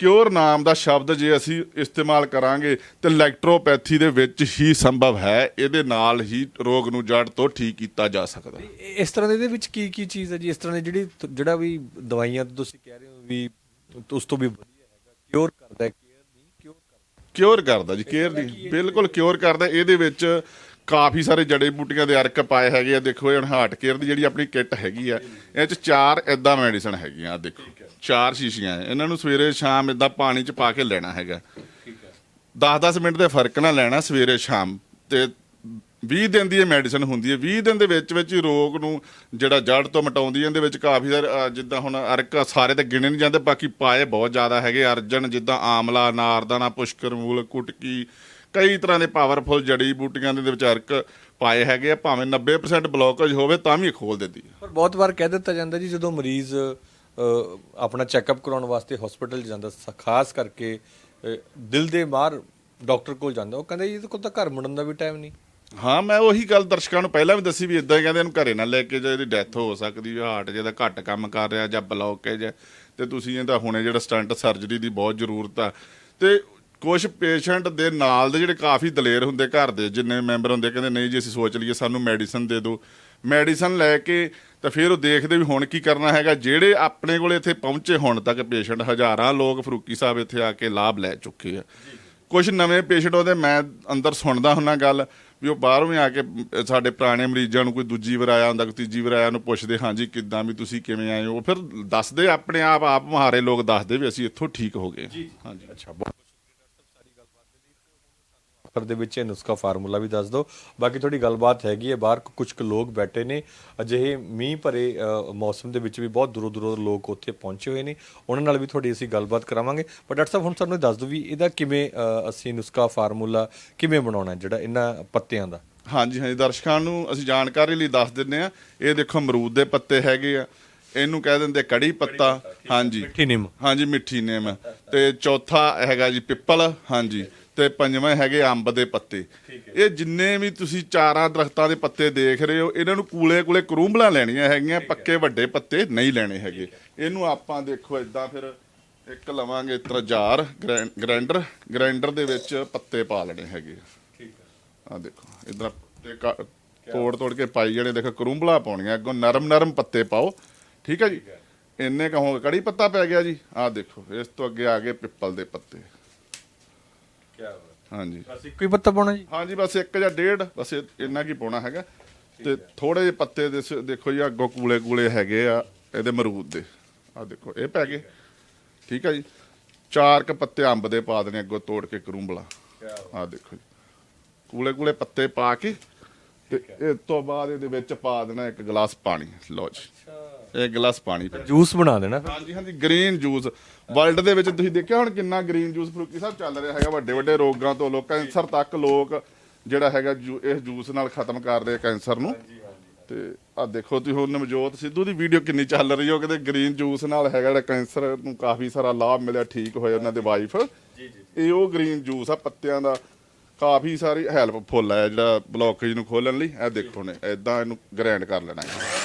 ਕਿਉਰ ਨਾਮ ਦਾ ਸ਼ਬਦ ਜੇ ਅਸੀਂ ਇਸਤੇਮਾਲ ਕਰਾਂਗੇ ਤੇ ਇਲੈਕਟ੍ਰੋਪੈਥੀ ਦੇ ਵਿੱਚ ਹੀ ਸੰਭਵ ਹੈ ਇਹਦੇ ਨਾਲ ਹੀ ਰੋਗ ਨੂੰ ਜੜ ਤੋਂ ਠੀਕ ਕੀਤਾ ਜਾ ਸਕਦਾ। ਇਸ ਤਰ੍ਹਾਂ ਦੇ ਇਹਦੇ ਵਿੱਚ ਕੀ ਕੀ ਚੀਜ਼ ਹੈ ਜੀ? ਇਸ ਤਰ੍ਹਾਂ ਦੀ ਜਿਹੜੀ ਜਿਹੜਾ ਵੀ ਦਵਾਈਆਂ ਤੁਸੀਂ ਕਹਿ ਰਹੇ ਹੋ ਵੀ ਉਸ ਤੋਂ ਵੀ ਵਧੀਆ ਹੈਗਾ। ਕਿਉਰ ਕਰਦਾ ਹੈ ਕੇਅਰ ਨਹੀਂ ਕਿਉਰ ਕਰਦਾ। ਕਿਉਰ ਕਰਦਾ ਜੀ ਕੇਅਰ ਨਹੀਂ। ਬਿਲਕੁਲ ਕਿਉਰ ਕਰਦਾ। ਇਹਦੇ ਵਿੱਚ ਕਾਫੀ ਸਾਰੇ ਜੜੇ ਬੂਟੀਆਂ ਦੇ ਅਰਕ ਪਾਏ ਹੈਗੇ ਆ ਦੇਖੋ ਇਹ ਹਾਰਟ ਕੇਅਰ ਦੀ ਜਿਹੜੀ ਆਪਣੀ ਕਿੱਟ ਹੈਗੀ ਆ ਇਹ ਚ ਚਾਰ ਇਦਾਂ ਮੈਡੀਸਨ ਹੈਗੀਆਂ ਆ ਦੇਖੋ। ਚਾਰ ਸ਼ੀਸ਼ੀਆਂ। ਇਹਨਾਂ ਨੂੰ ਸਵੇਰੇ ਸ਼ਾਮ ਇਦਾਂ ਪਾਣੀ ਚ ਪਾ ਕੇ ਲੈਣਾ ਹੈਗਾ। 10-10 ਮਿੰਟ ਦੇ ਫ਼ਰਕ ਨਾਲ ਲੈਣਾ ਸਵੇਰੇ ਸ਼ਾਮ ਤੇ 20 ਦਿਨ ਦੀ ਇਹ ਮੈਡੀਸਨ ਹੁੰਦੀ ਹੈ। 20 ਦਿਨ ਦੇ ਵਿੱਚ ਵਿੱਚ ਹੀ ਰੋਗ ਨੂੰ ਜਿਹੜਾ ਜੜ ਤੋਂ ਮਟਾਉਂਦੀ ਹੈ ਇਹਦੇ ਵਿੱਚ ਕਾਫੀ ਸਾਰੇ ਜਿੱਦਾਂ ਹੁਣ ਅਰਕ ਸਾਰੇ ਤੇ ਗਿਣੇ ਨਹੀਂ ਜਾਂਦੇ ਬਾਕੀ ਪਾਏ ਬਹੁਤ ਜ਼ਿਆਦਾ ਹੈਗੇ ਅਰਜਨ ਜਿੱਦਾਂ ਆਮਲਾ ਅਨਾਰਦਾਨਾ ਪੁਸ਼ਕਰ ਮੂਲ ਕੁਟਕੀ ਕਈ ਤਰ੍ਹਾਂ ਦੇ ਪਾਵਰਫੁਲ ਜੜੀ ਬੂਟੀਆਂ ਦੇ ਵਿੱਚ ਅਰਕ ਪਾਏ ਹੈਗੇ ਆ ਭਾਵੇਂ 90% ਬਲੌਕੇਜ ਹੋਵੇ ਤਾਂ ਵੀ ਇਹ ਖੋਲ ਦਿੰਦੀ ਹੈ ਪਰ ਬਹੁਤ ਵਾਰ ਕਹਿ ਦਿੱਤਾ ਜਾਂਦਾ ਜੀ ਜਦੋਂ ਮਰੀਜ਼ ਆਪਣਾ ਚੈੱਕਅਪ ਕਰਾਉਣ ਵਾਸਤੇ ਹਸਪੀਟਲ ਜਾਂਦਾ ਖਾਸ ਕਰਕੇ ਦਿਲ ਦੇ ਮਾਰ ਡਾਕਟਰ ਕੋਲ ਜਾਂਦਾ ਉਹ ਕਹਿੰਦਾ ਜੀ ਇਹਦੇ ਕੋਲ ਤਾਂ ਘਰ ਮੁੜਨ ਦਾ ਵੀ ਟਾਈਮ ਨਹੀਂ। ਹਾਂ ਮੈਂ ਉਹੀ ਗੱਲ ਦਰਸ਼ਕਾਂ ਨੂੰ ਪਹਿਲਾਂ ਵੀ ਦੱਸੀ ਵੀ ਇਦਾਂ ਕਹਿੰਦੇ ਇਹਨੂੰ ਘਰੇ ਨਾ ਲੈ ਕੇ ਜਾ ਇਹਦੀ ਡੈਥ ਹੋ ਸਕਦੀ ਹੈ ਹਾਰਟ ਜਿਹਦਾ ਘੱਟ ਕੰਮ ਕਰ ਰਿਹਾ ਜਾਂ ਬਲੌਕੇਜ ਹੈ ਤੇ ਤੁਸੀਂ ਇਹਦਾ ਹੁਣੇ ਜਿਹੜਾ ਸਟੰਟ ਸਰਜਰੀ ਦੀ ਬਹੁਤ ਜ਼ਰੂਰਤ ਆ। ਤੇ ਕੁਝ ਪੇਸ਼ੈਂਟ ਦੇ ਨਾਲ ਦੇ ਜਿਹੜੇ ਕਾਫੀ ਦਲੇਰ ਹੁੰਦੇ ਘਰ ਦੇ ਜਿੰਨੇ ਮੈਂਬਰ ਹੁੰਦੇ ਕਹਿੰਦੇ ਨਹੀਂ ਜੀ ਅਸੀਂ ਸੋਚ ਲਈਏ ਸਾਨੂੰ ਮੈਡੀਸਨ ਦੇ ਦਿਓ। ਮੈਡੀਸਨ ਲੈ ਕੇ ਤਾਂ ਫਿਰ ਉਹ ਦੇਖਦੇ ਵੀ ਹੁਣ ਕੀ ਕਰਨਾ ਹੈਗਾ। ਜਿਹੜੇ ਆਪਣੇ ਕੋਲ ਇੱਥੇ ਪਹੁੰਚੇ ਹੁਣ ਤੱਕ ਪੇਸ਼ੈਂਟ ਹਜ਼ਾਰਾਂ ਲੋਕ ਫਰੂਕੀ ਸਾਹਿਬ ਇੱਥੇ ਆ ਕੇ ਲਾਭ ਲੈ ਚੁੱਕੇ ਆ। ਕੁਝ ਨਵੇਂ ਪੇਸ਼ੈਂਟ ਉਹਦੇ ਮੈਂ ਅੰਦਰ ਸੁਣਦਾ ਹੁੰਨਾ ਗੱਲ ਵੀ ਉਹ ਬਾਹਰੋਂ ਹੀ ਆ ਕੇ ਸਾਡੇ ਪੁਰਾਣੇ ਮਰੀਜ਼ਾਂ ਨੂੰ ਕੋਈ ਦੂਜੀ ਵਾਰ ਆਇਆ ਹੁੰਦਾ ਕੋਈ ਤੀਜੀ ਵਾਰ ਆਇਆ ਉਹਨੂੰ ਪੁੱਛਦੇ ਹਾਂਜੀ ਕਿੱਦਾਂ ਵੀ ਤੁਸੀਂ ਕਿਵੇਂ ਆਏ ਹੋ? ਫਿਰ ਦੱਸਦੇ ਆਪਣੇ ਆਪ ਆਪ ਮਹਾਰੇ ਲੋਕ ਦੱਸਦੇ ਵੀ ਅਸੀਂ ਇੱਥੋਂ ਠੀਕ ਹੋ ਗਏ। ਹਾਂਜੀ ਅੱਛਾ ਪਰ ਦੇ ਵਿੱਚ ਇਹ ਨੁਸਖਾ ਫਾਰਮੂਲਾ ਵੀ ਦੱਸ ਦਿਓ। ਬਾਕੀ ਥੋੜੀ ਗੱਲਬਾਤ ਹੈਗੀ ਹੈ ਬਾਹਰ ਕੁਝ ਕੁ ਲੋਕ ਬੈਠੇ ਨੇ। ਅਜਿਹੇ ਮੀਂਹ ਭਰੇ ਮੌਸਮ ਦੇ ਵਿੱਚ ਵੀ ਬਹੁਤ ਦੂਰੋਂ ਦੂਰੋਂ ਲੋਕ ਉੱਥੇ ਪਹੁੰਚੇ ਹੋਏ ਨੇ। ਉਹਨਾਂ ਨਾਲ ਵੀ ਥੋੜੀ ਅਸੀਂ ਗੱਲਬਾਤ ਕਰਾਵਾਂਗੇ। ਪਰ ਡਾਕਟਰ ਸਾਹਿਬ ਹੁਣ ਸਾਨੂੰ ਦੱਸ ਦਿਓ ਵੀ ਇਹਦਾ ਕਿਵੇਂ ਅਸੀਂ ਨੁਸਖਾ ਫਾਰਮੂਲਾ ਕਿਵੇਂ ਬਣਾਉਣਾ ਜਿਹੜਾ ਇਹਨਾਂ ਪੱਤਿਆਂ ਦਾ? ਹਾਂਜੀ ਹਾਂਜੀ। ਦਰਸ਼ਕਾਂ ਨੂੰ ਅਸੀਂ ਜਾਣਕਾਰੀ ਲਈ ਦੱਸ ਦਿੰਨੇ ਆ ਇਹ ਦੇਖੋ ਅਮਰੂਦ ਦੇ ਪੱਤੇ ਹੈਗੇ ਆ। ਇਹਨੂੰ ਕਹਿ ਦਿੰਦੇ ਕੜੀ ਪੱਤਾ। ਹਾਂਜੀ। ਮਿੱਠੀ ਨਿੰਮ। ਹਾਂਜੀ ਮਿੱਠੀ ਨੇਮ। ਤੇ ਚੌਥਾ ਹੈਗਾ ਜੀ ਪਿੱਪਲ। ਹਾਂਜੀ। ਤੇ ਪੰਜਵਾਂ ਹੈਗੇ ਅੰਬ ਦੇ ਪੱਤੇ। ਇਹ ਜਿੰਨੇ ਵੀ ਤੁਸੀਂ ਚਾਰਾਂ ਦਰਖਤਾਂ ਦੇ ਪੱਤੇ ਦੇਖ ਰਹੇ ਹੋ ਇਹਨਾਂ ਨੂੰ ਕੂਲੇ ਕੂਲੇ ਕਰੂੰਬਲਾਂ ਲੈਣੀਆਂ ਹੈਗੀਆਂ ਪੱਕੇ ਵੱਡੇ ਪੱਤੇ ਨਹੀਂ ਲੈਣੇ ਹੈਗੇ। ਇਹਨੂੰ ਆਪਾਂ ਦੇਖੋ ਇਦਾਂ ਫਿਰ ਇੱਕ ਲਵਾਂਗੇ ਤਰਜਾਰ ਗ੍ਰਾਈਂਡਰ ਗ੍ਰਾਈਂਡਰ ਦੇ ਵਿੱਚ ਪੱਤੇ ਪਾ ਲੈਣੇ ਹੈਗੇ। ਆ ਦੇਖੋ ਇਦਾਂ ਤੇ ਕ- ਤੋੜ ਤੋੜ ਕੇ ਪਾਈ ਜਿਹੜੇ ਦੇਖੋ ਕਰੂੰਬਲਾ ਪਾਉਣੀਆਂ ਅੱਗੋਂ ਨਰਮ ਨਰਮ ਪੱਤੇ ਪਾਓ। ਠੀਕ ਹੈ ਜੀ? ਇੰਨੇ ਕਹੋਗੇ ਕੜੀ ਪੱਤਾ ਪੈ ਗਿਆ ਜੀ? ਆਹ ਦੇਖੋ ਇਸ ਤੋਂ ਅੱਗੇ ਆ ਗਏ ਪਿੱਪਲ ਦੇ ਪੱਤੇ। ਹਾਂਜੀ। ਬਸ ਇੱਕੋ ਹੀ ਪੱਤਾ ਪਾਉਣਾ ਜੀ? ਹਾਂਜੀ ਬਸ ਇੱਕ ਜਾਂ ਡੇਢ ਬਸ ਇਹ- ਇੰਨਾ ਕੀ ਪਾਉਣਾ ਹੈਗਾ। ਤੇ ਥੋੜੇ ਜਿਹੇ ਪੱਤੇ ਦੇਖੋ ਜੀ ਅੱਗੋਂ ਕੂਲੇ ਕੂਲੇ ਹੈਗੇ ਆ ਇਹਦੇ ਮਰੂਦ ਦੇ। ਆ ਦੇਖੋ ਇਹ ਪੈ ਗਏ। ਠੀਕ ਹੈ। ਜੀ। ਚਾਰ ਕ ਪੱਤੇ ਅੰਬ ਦੇ ਪਾ ਦੇਣੇ ਅੱਗੋਂ ਤੋੜ ਕੇ ਕਰੂੰਬਲਾ। ਆ ਦੇਖੋ ਜੀ। ਕੂਲੇ ਕੂਲੇ ਪੱਤੇ ਪਾ ਕੇ ਤੇ ਇਸ ਤੋਂ ਬਾਅਦ ਇਹਦੇ ਵਿੱਚ ਪਾ ਦੇਣਾ ਇੱਕ ਗਲਾਸ ਪਾਣੀ। ਲਓ ਜੀ। ਇੱਕ ਗਲਾਸ ਪਾਣੀ ਪਾ ਜੂਸ ਬਣਾ ਦੇਣਾ ਫਿਰ। ਹਾਂਜੀ ਹਾਂਜੀ ਗ੍ਰੀਨ ਜੂਸ ਵਰਲਡ ਦੇ ਵਿੱਚ ਤੁਸੀਂ ਦੇਖਿਆ ਹੁਣ ਕਿੰਨਾ ਗ੍ਰੀਨ ਜੂਸ ਫਰੂਕੀ ਸਾਹਿਬ ਚੱਲ ਰਿਹਾ ਹੈਗਾ ਵੱਡੇ ਵੱਡੇ ਰੋਗਾਂ ਤੋਂ ਲੋਕ ਕੈਂਸਰ ਤੱਕ ਲੋਕ ਜਿਹੜਾ ਹੈਗਾ ਜੂ- ਇਸ ਜੂਸ ਨਾਲ ਖਤਮ ਕਰ ਰਹੇ ਕੈਂਸਰ ਨੂੰ। ਤੇ ਆ ਦੇਖੋ ਤੁਸੀਂ ਹੁਣ ਨਵਜੋਤ ਸਿੱਧੂ ਦੀ ਵੀਡੀਓ ਕਿੰਨੀ ਚੱਲ ਰਹੀ ਹੋ ਕਿਤੇ ਗ੍ਰੀਨ ਜੂਸ ਨਾਲ ਹੈਗਾ ਜਿਹੜਾ ਕੈਂਸਰ ਨੂੰ ਕਾਫੀ ਸਾਰਾ ਲਾਭ ਮਿਲਿਆ ਠੀਕ ਹੋਏ ਉਹਨਾਂ ਦੇ ਵਾਈਫ ਜੀ ਜੀ ਇਹ ਉਹ ਗ੍ਰੀਨ ਜੂਸ ਆ ਪੱਤਿਆਂ ਦਾ ਕਾਫੀ ਸਾਰੀ ਹੈਲਪਫੁਲ ਹੈ ਜਿਹੜਾ ਬਲੌਕੇਜ ਨੂੰ ਖੋਲਣ ਲਈ। ਇਹ ਦੇਖੋ ਨੇ ਐਦਾਂ ਇਹਨੂੰ ਗ੍ਰਾਈਂਡ ਕਰ ਲੈਣਾ ਹੈ।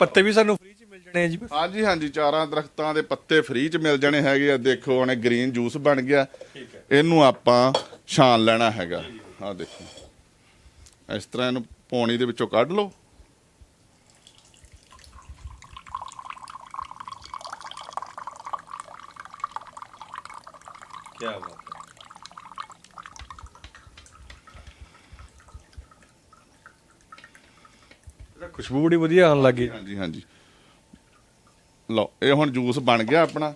ਪੱਤੇ ਵੀ ਸਾਨੂੰ ਫ੍ਰੀ ਚ ਮਿਲ ਜਾਣੇ ਆ ਜੀ ਹਾਂਜੀ ਹਾਂਜੀ ਚਾਰਾਂ ਦਰਖਤਾਂ ਦੇ ਪੱਤੇ ਫ੍ਰੀ ਚ ਮਿਲ ਜਾਣੇ ਹੈਗੇ ਆ। ਦੇਖੋ ਉਹਨੇ ਗ੍ਰੀਨ ਜੂਸ ਬਣ ਗਿਆ। ਇਹਨੂੰ ਆਪਾਂ ਛਾਣ ਲੈਣਾ ਹੈਗਾ। ਆ ਦੇਖੋ। ਇਸ ਤਰ੍ਹਾਂ ਇਹਨੂੰ ਪੌਣੀ ਦੇ ਵਿੱਚੋਂ ਕੱਢ ਲਓ। ਖੁਸ਼ਬੂ ਬੜੀ ਵਧੀਆ ਆਉਣ ਲੱਗੀ ਹਾਂਜੀ ਹਾਂਜੀ ਲਓ ਇਹ ਹੁਣ ਜੂਸ ਬਣ ਗਿਆ ਆਪਣਾ।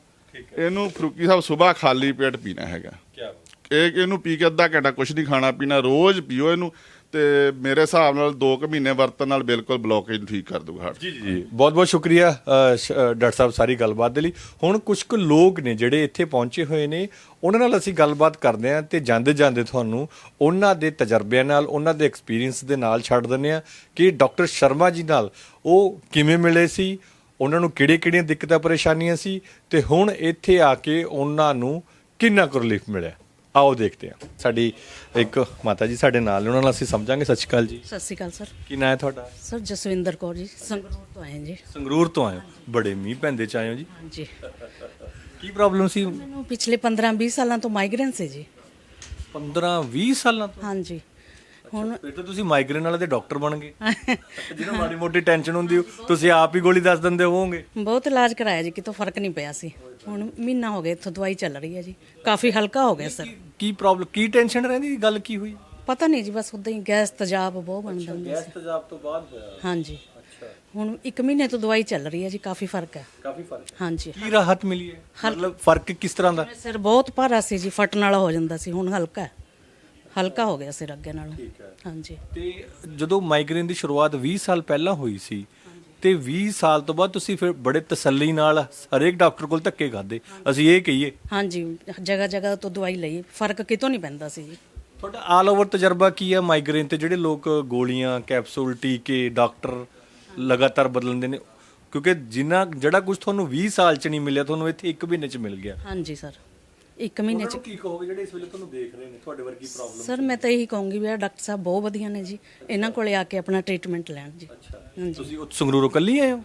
ਇਹਨੂੰ ਫਰੂਕੀ ਸਾਹਿਬ ਸਵੇਰ ਖਾਲੀ ਪੇਟ ਪੀਣਾ ਹੈਗਾ। ਕੀ ਬਾਤ। ਇਹ ਇਹਨੂੰ ਪੀ ਕੇ ਅੱਧਾ ਘੰਟਾ ਕੁਝ ਨਹੀਂ ਖਾਣਾ ਪੀਣਾ ਰੋਜ਼ ਪੀਓ ਇਹਨੂੰ। ਤੇ ਮੇਰੇ ਹਿਸਾਬ ਨਾਲ 2 ਕੁ ਮਹੀਨੇ ਵਰਤਣ ਨਾਲ ਬਿਲਕੁਲ ਬਲੋਕੇਜ ਠੀਕ ਕਰ ਦੂਗਾ ਹਾਰਟ ਜੀ ਜੀ ਬਹੁਤ ਬਹੁਤ ਸ਼ੁਕਰੀਆ ਅ, ਸ਼- ਅ, ਡਾਕਟਰ ਸਾਹਿਬ ਸਾਰੀ ਗੱਲਬਾਤ ਦੇ ਲਈ। ਹੁਣ ਕੁਝ ਕੁ ਲੋਕ ਨੇ ਜਿਹੜੇ ਇੱਥੇ ਪਹੁੰਚੇ ਹੋਏ ਨੇ ਉਹਨਾਂ ਨਾਲ ਅਸੀਂ ਗੱਲਬਾਤ ਕਰਦੇ ਹਾਂ ਤੇ ਜਾਂਦੇ ਜਾਂਦੇ ਤੁਹਾਨੂੰ ਉਹਨਾਂ ਦੇ ਤਜਰਬਿਆਂ ਨਾਲ ਉਹਨਾਂ ਦੇ ਐਕਸਪੀਰੀਅੰਸ ਦੇ ਨਾਲ ਛੱਡ ਦਿੰਦੇ ਹਾਂ ਕਿ ਡਾਕਟਰ ਸ਼ਰਮਾ ਜੀ ਨਾਲ ਉਹ ਕਿਵੇਂ ਮਿਲੇ ਸੀ ਉਹਨਾਂ ਨੂੰ ਕਿਹੜੇ-ਕਿਹੜੀਆਂ ਦਿੱਕਤਾਂ ਪਰੇਸ਼ਾਨੀਆਂ ਸੀ ਤੇ ਹੁਣ ਇੱਥੇ ਆ ਕੇ ਉਹਨਾਂ ਨੂੰ ਕਿੰਨਾ ਕੁ ਰਿਲੀਫ ਮਿਲਿਆ। ਆਓ ਦੇਖਦੇ ਹਾਂ ਸਾਡੀ ਇੱਕ ਮਾਤਾ ਜੀ ਸਾਡੇ ਨਾਲ ਨੇ ਉਹਨਾਂ ਨਾਲ ਅਸੀਂ ਸਮਝਾਂਗੇ। ਸਤਿ ਸ਼੍ਰੀ ਅਕਾਲ ਜੀ। ਸਤਿ ਸ਼੍ਰੀ ਅਕਾਲ ਸਰ। ਕੀ ਨਾਂ ਹੈ ਤੁਹਾਡਾ? ਸਰ ਜਸਵਿੰਦਰ ਕੌਰ ਜੀ ਸੰਗਰੂਰ ਤੋਂ ਆਏ ਜੀ। ਸੰਗਰੂਰ ਤੋਂ ਆਏ ਹੋ? ਬੜੇ ਮੀਂਹ ਪੈਂਦੇ ਚ ਆਏ ਹੋ ਜੀ। ਹਾਂਜੀ। ਕੀ ਪ੍ਰੋਬਲਮ ਸੀ? ਮੈਨੂੰ ਪਿਛਲੇ 15-20 ਸਾਲਾਂ ਤੋਂ ਮਾਈਗ੍ਰੇਨ ਸੀ ਜੀ। 15 20 ਸਾਲਾਂ ਤੋਂ? ਹਾਂਜੀ। ਹੁਣ ਫਿਰ ਤਾਂ ਤੁਸੀਂ ਮਾਈਗ੍ਰੇਨ ਵਾਲੇ ਦੇ ਡਾਕਟਰ ਬਣ ਗਏ। *laughs* ਜਿਹਨੂੰ ਮਾੜੀ ਮੋਟੀ ਟੈਨਸ਼ਨ ਹੁੰਦੀ ਹੋ ਤੁਸੀਂ ਆਪ ਹੀ ਗੋਲੀ ਦੱਸ ਦਿੰਦੇ ਹੋਵੋਗੇ। ਬਹੁਤ ਇਲਾਜ ਕਰਾਇਆ ਜੀ ਕਿਤੋਂ ਫ਼ਰਕ ਨਹੀਂ ਪਿਆ ਸੀ। ਹੁਣ ਮਹੀਨਾ ਹੋ ਗਿਆ ਇੱਥੋਂ ਦਵਾਈ ਚੱਲ ਰਹੀ ਹੈ ਜੀ। ਕਾਫੀ ਹਲਕਾ ਹੋ ਗਿਆ ਸਰ। ਕੀ ਪ੍ਰੋਬਲਮ ਕੀ ਟੈਨਸ਼ਨ ਰਹਿੰਦੀ ਗੱਲ ਕੀ ਹੋਈ? ਪਤਾ ਨਹੀਂ ਜੀ ਬਸ ਉਦਾਂ ਹੀ ਗੈਸ ਤੇਜ਼ਾਬ ਬਹੁਤ ਬਣਦਾ ਹੁੰਦਾ ਸੀ। ਤੇਜ਼ਾਬ ਤੋਂ ਬਾਅਦ ਹੋਇਆ। ਹਾਂਜੀ। ਹੁਣ 1 ਮਹੀਨੇ ਤੋਂ ਦਵਾਈ ਚੱਲ ਰਹੀ ਹੈ ਜੀ ਕਾਫੀ ਫ਼ਰਕ ਹੈ। ਕਾਫੀ ਫ਼ਰਕ ਹਾਂਜੀ। ਕੀ ਰਾਹਤ ਮਿਲੀ ਹੈ? ਮਤਲਬ ਫ਼ਰਕ ਕਿਸ ਤਰ੍ਹਾਂ ਦਾ? ਸਿਰ ਬਹੁਤ ਭਾਰਾ ਸੀ ਜੀ ਫਟਣ ਵਾਲਾ ਹੋ ਜਾਂਦਾ ਸੀ ਹੁਣ ਹਲਕਾ ਹੈ। ਹਲਕਾ ਹੋ ਗਿਆ ਸਿਰ ਅੱਗੇ ਨਾਲੋਂ। ਹਾਂਜੀ। ਤੇ ਜਦੋਂ ਮਾਈਗ੍ਰੇਨ ਦੀ ਸ਼ੁਰੂਆਤ 20 ਸਾਲ ਪਹਿਲਾਂ ਹੋਈ ਸੀ ਤੇ 20 ਸਾਲ ਤੋਂ ਬਾਅਦ ਤੁਸੀਂ ਫਿਰ ਬੜੇ ਤਸੱਲੀ ਨਾਲ ਹਰੇਕ ਡਾਕਟਰ ਕੋਲ ਧੱਕੇ ਖਾਦੇ ਅਸੀਂ ਇਹ ਕਹੀਏ। ਹਾਂਜੀ ਜਗ੍ਹਾ ਜਗ੍ਹਾ ਤੋਂ ਦਵਾਈ ਲਈ। ਫ਼ਰਕ ਕਿਤੋਂ ਨਹੀਂ ਪੈਂਦਾ ਸੀ ਜੀ। ਤੁਹਾਡਾ ਆਲ ਓਵਰ ਤਜਰਬਾ ਕੀ ਹੈ ਮਾਈਗ੍ਰੇਨ ਤੇ? ਜਿਹੜੇ ਲੋਕ ਗੋਲੀਆਂ ਕੈਪਸੂਲ ਟੀਕੇ ਡਾਕਟਰ ਲਗਾਤਾਰ ਬਦਲਦੇ ਨੇ। ਕਿਉਂਕਿ ਜਿੰਨਾ ਜਿਹੜਾ ਕੁਝ ਤੁਹਾਨੂੰ 20 ਸਾਲ ਚ ਨਹੀਂ ਮਿਲਿਆ ਤੁਹਾਨੂੰ ਇੱਥੇ 1 ਮਹੀਨੇ ਚ ਮਿਲ ਗਿਆ। ਹਾਂਜੀ ਸਰ। 1 ਮਹੀਨੇ ਚ। ਕੀ ਕਹੋਗੇ ਜਿਹੜੇ ਇਸ ਵੇਲੇ ਤੁਹਾਨੂੰ ਦੇਖ ਰਹੇ ਨੇ? ਤੁਹਾਡੇ ਵਰਗੀ ਪ੍ਰੋਬਲਮ ਸਰ ਮੈਂ ਤਾਂ ਇਹੀ ਕਹੂੰਗੀ ਵੀ ਇਹ ਡਾਕਟਰ ਸਾਹਿਬ ਬਹੁਤ ਵਧੀਆ ਨੇ ਜੀ। ਇਹਨਾਂ ਕੋਲੇ ਆ ਕੇ ਆਪਣਾ ਟ੍ਰੀਟਮੈਂਟ ਲੈਣ ਜੀ। ਹਾਂਜੀ। ਤੁਸੀਂ ਉੱਥੇ ਸੰਗਰੂਰੋਂ ਕੱਲੀ ਆਏ ਹੋ?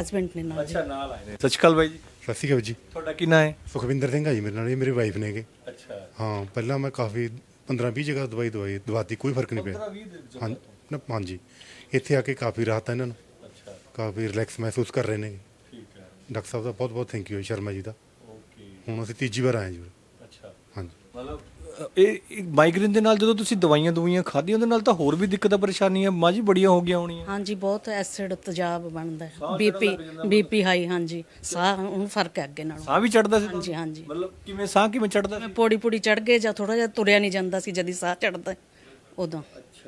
ਹਸਬੰਡ ਨੇ ਨਾਲ ਅੱਛਾ ਨਾਲ ਆਏ ਨੇ। ਸਤਿ ਸ਼੍ਰੀ ਅਕਾਲ ਬਾਈ ਜੀ। ਸਤਿ ਸ਼੍ਰੀ ਅਕਾਲ ਜੀ। ਤੁਹਾਡਾ ਕੀ ਨਾਂ ਹੈ? ਸੁਖਵਿੰਦਰ ਸਿੰਘ ਆ ਜੀ ਮੇਰੇ ਨਾਲ ਇਹ ਮੇਰੀ ਵਾਈਫ ਨੇਗੇ ਅੱਛਾ। ਹਾਂ ਪਹਿਲਾਂ ਮੈਂ ਕਾਫੀ 15 20 ਜਗ੍ਹਾ ਦਵਾਈ ਦਵਾਈ ਦਵਾਤੀ ਕੋਈ ਫ਼ਰਕ ਨਹੀਂ ਪਿਆ। ਹਾਂ ਨਾ ਹਾਂਜੀ। ਇੱਥੇ ਆ ਕੇ ਕਾਫੀ ਰਾਹਤ ਹੈ ਇਹਨਾਂ ਨੂੰ। ਅੱਛਾ। ਕਾਫੀ ਰਿਲੈਕਸ ਮਹਿਸੂਸ ਕਰ ਰਹੇ ਨੇ। ਠੀਕ ਹੈ। ਡਾਕਟਰ ਸਾਹਿਬ ਦਾ ਬਹੁਤ ਬਹੁਤ ਥੈਂਕ ਯੂ ਸ਼ਰਮਾ ਜੀ ਦਾ। ਹੁਣ ਅਸੀਂ ਤੀਜੀ ਵਾਰ ਆਏ ਜੀ ਉਰੇ। ਅੱਛਾ। ਹਾਂਜੀ। ਮਤਲਬ ਅ, ਇਹ ਮਾਈਗ੍ਰੇਨ ਦੇ ਨਾਲ ਜਦੋਂ ਤੁਸੀਂ ਦਵਾਈਆਂ ਦਵਾਈਆਂ ਖਾਧੀਆਂ ਉਹਦੇ ਨਾਲ ਤਾਂ ਹੋਰ ਵੀ ਦਿੱਕਤਾਂ ਪਰੇਸ਼ਾਨੀਆਂ ਮਾਜੀ ਬੜੀਆਂ ਹੋ ਗਈਆਂ ਹੋਣੀਆਂ। ਹਾਂਜੀ ਬਹੁਤ ਐਸਿਡ ਤੇਜ਼ਾਬ ਬਣਦਾ ਹੈ। ਬੀਪੀ ਬੀਪੀ ਹਾਈ ਹਾਂਜੀ। ਸਾਹ ਹੁਣ ਫ਼ਰਕ ਹੈ ਅੱਗੇ ਨਾਲੋਂ। ਸਾਹ ਵੀ ਚੜਦਾ ਸੀ? ਹਾਂਜੀ ਹਾਂਜੀ। ਮਤਲਬ ਕਿਵੇਂ ਸਾਹ ਕਿਵੇਂ ਚੜਦਾ ਸੀ? ਪੌੜੀ ਪੌੜੀ ਚੜ ਗਏ ਜਾਂ ਥੋੜਾ ਜਿਹਾ ਤੁਰਿਆ ਨਹੀਂ ਜਾਂਦਾ ਸੀ ਜਦੀ ਸਾਹ ਚੜਦਾ ਉਦੋਂ।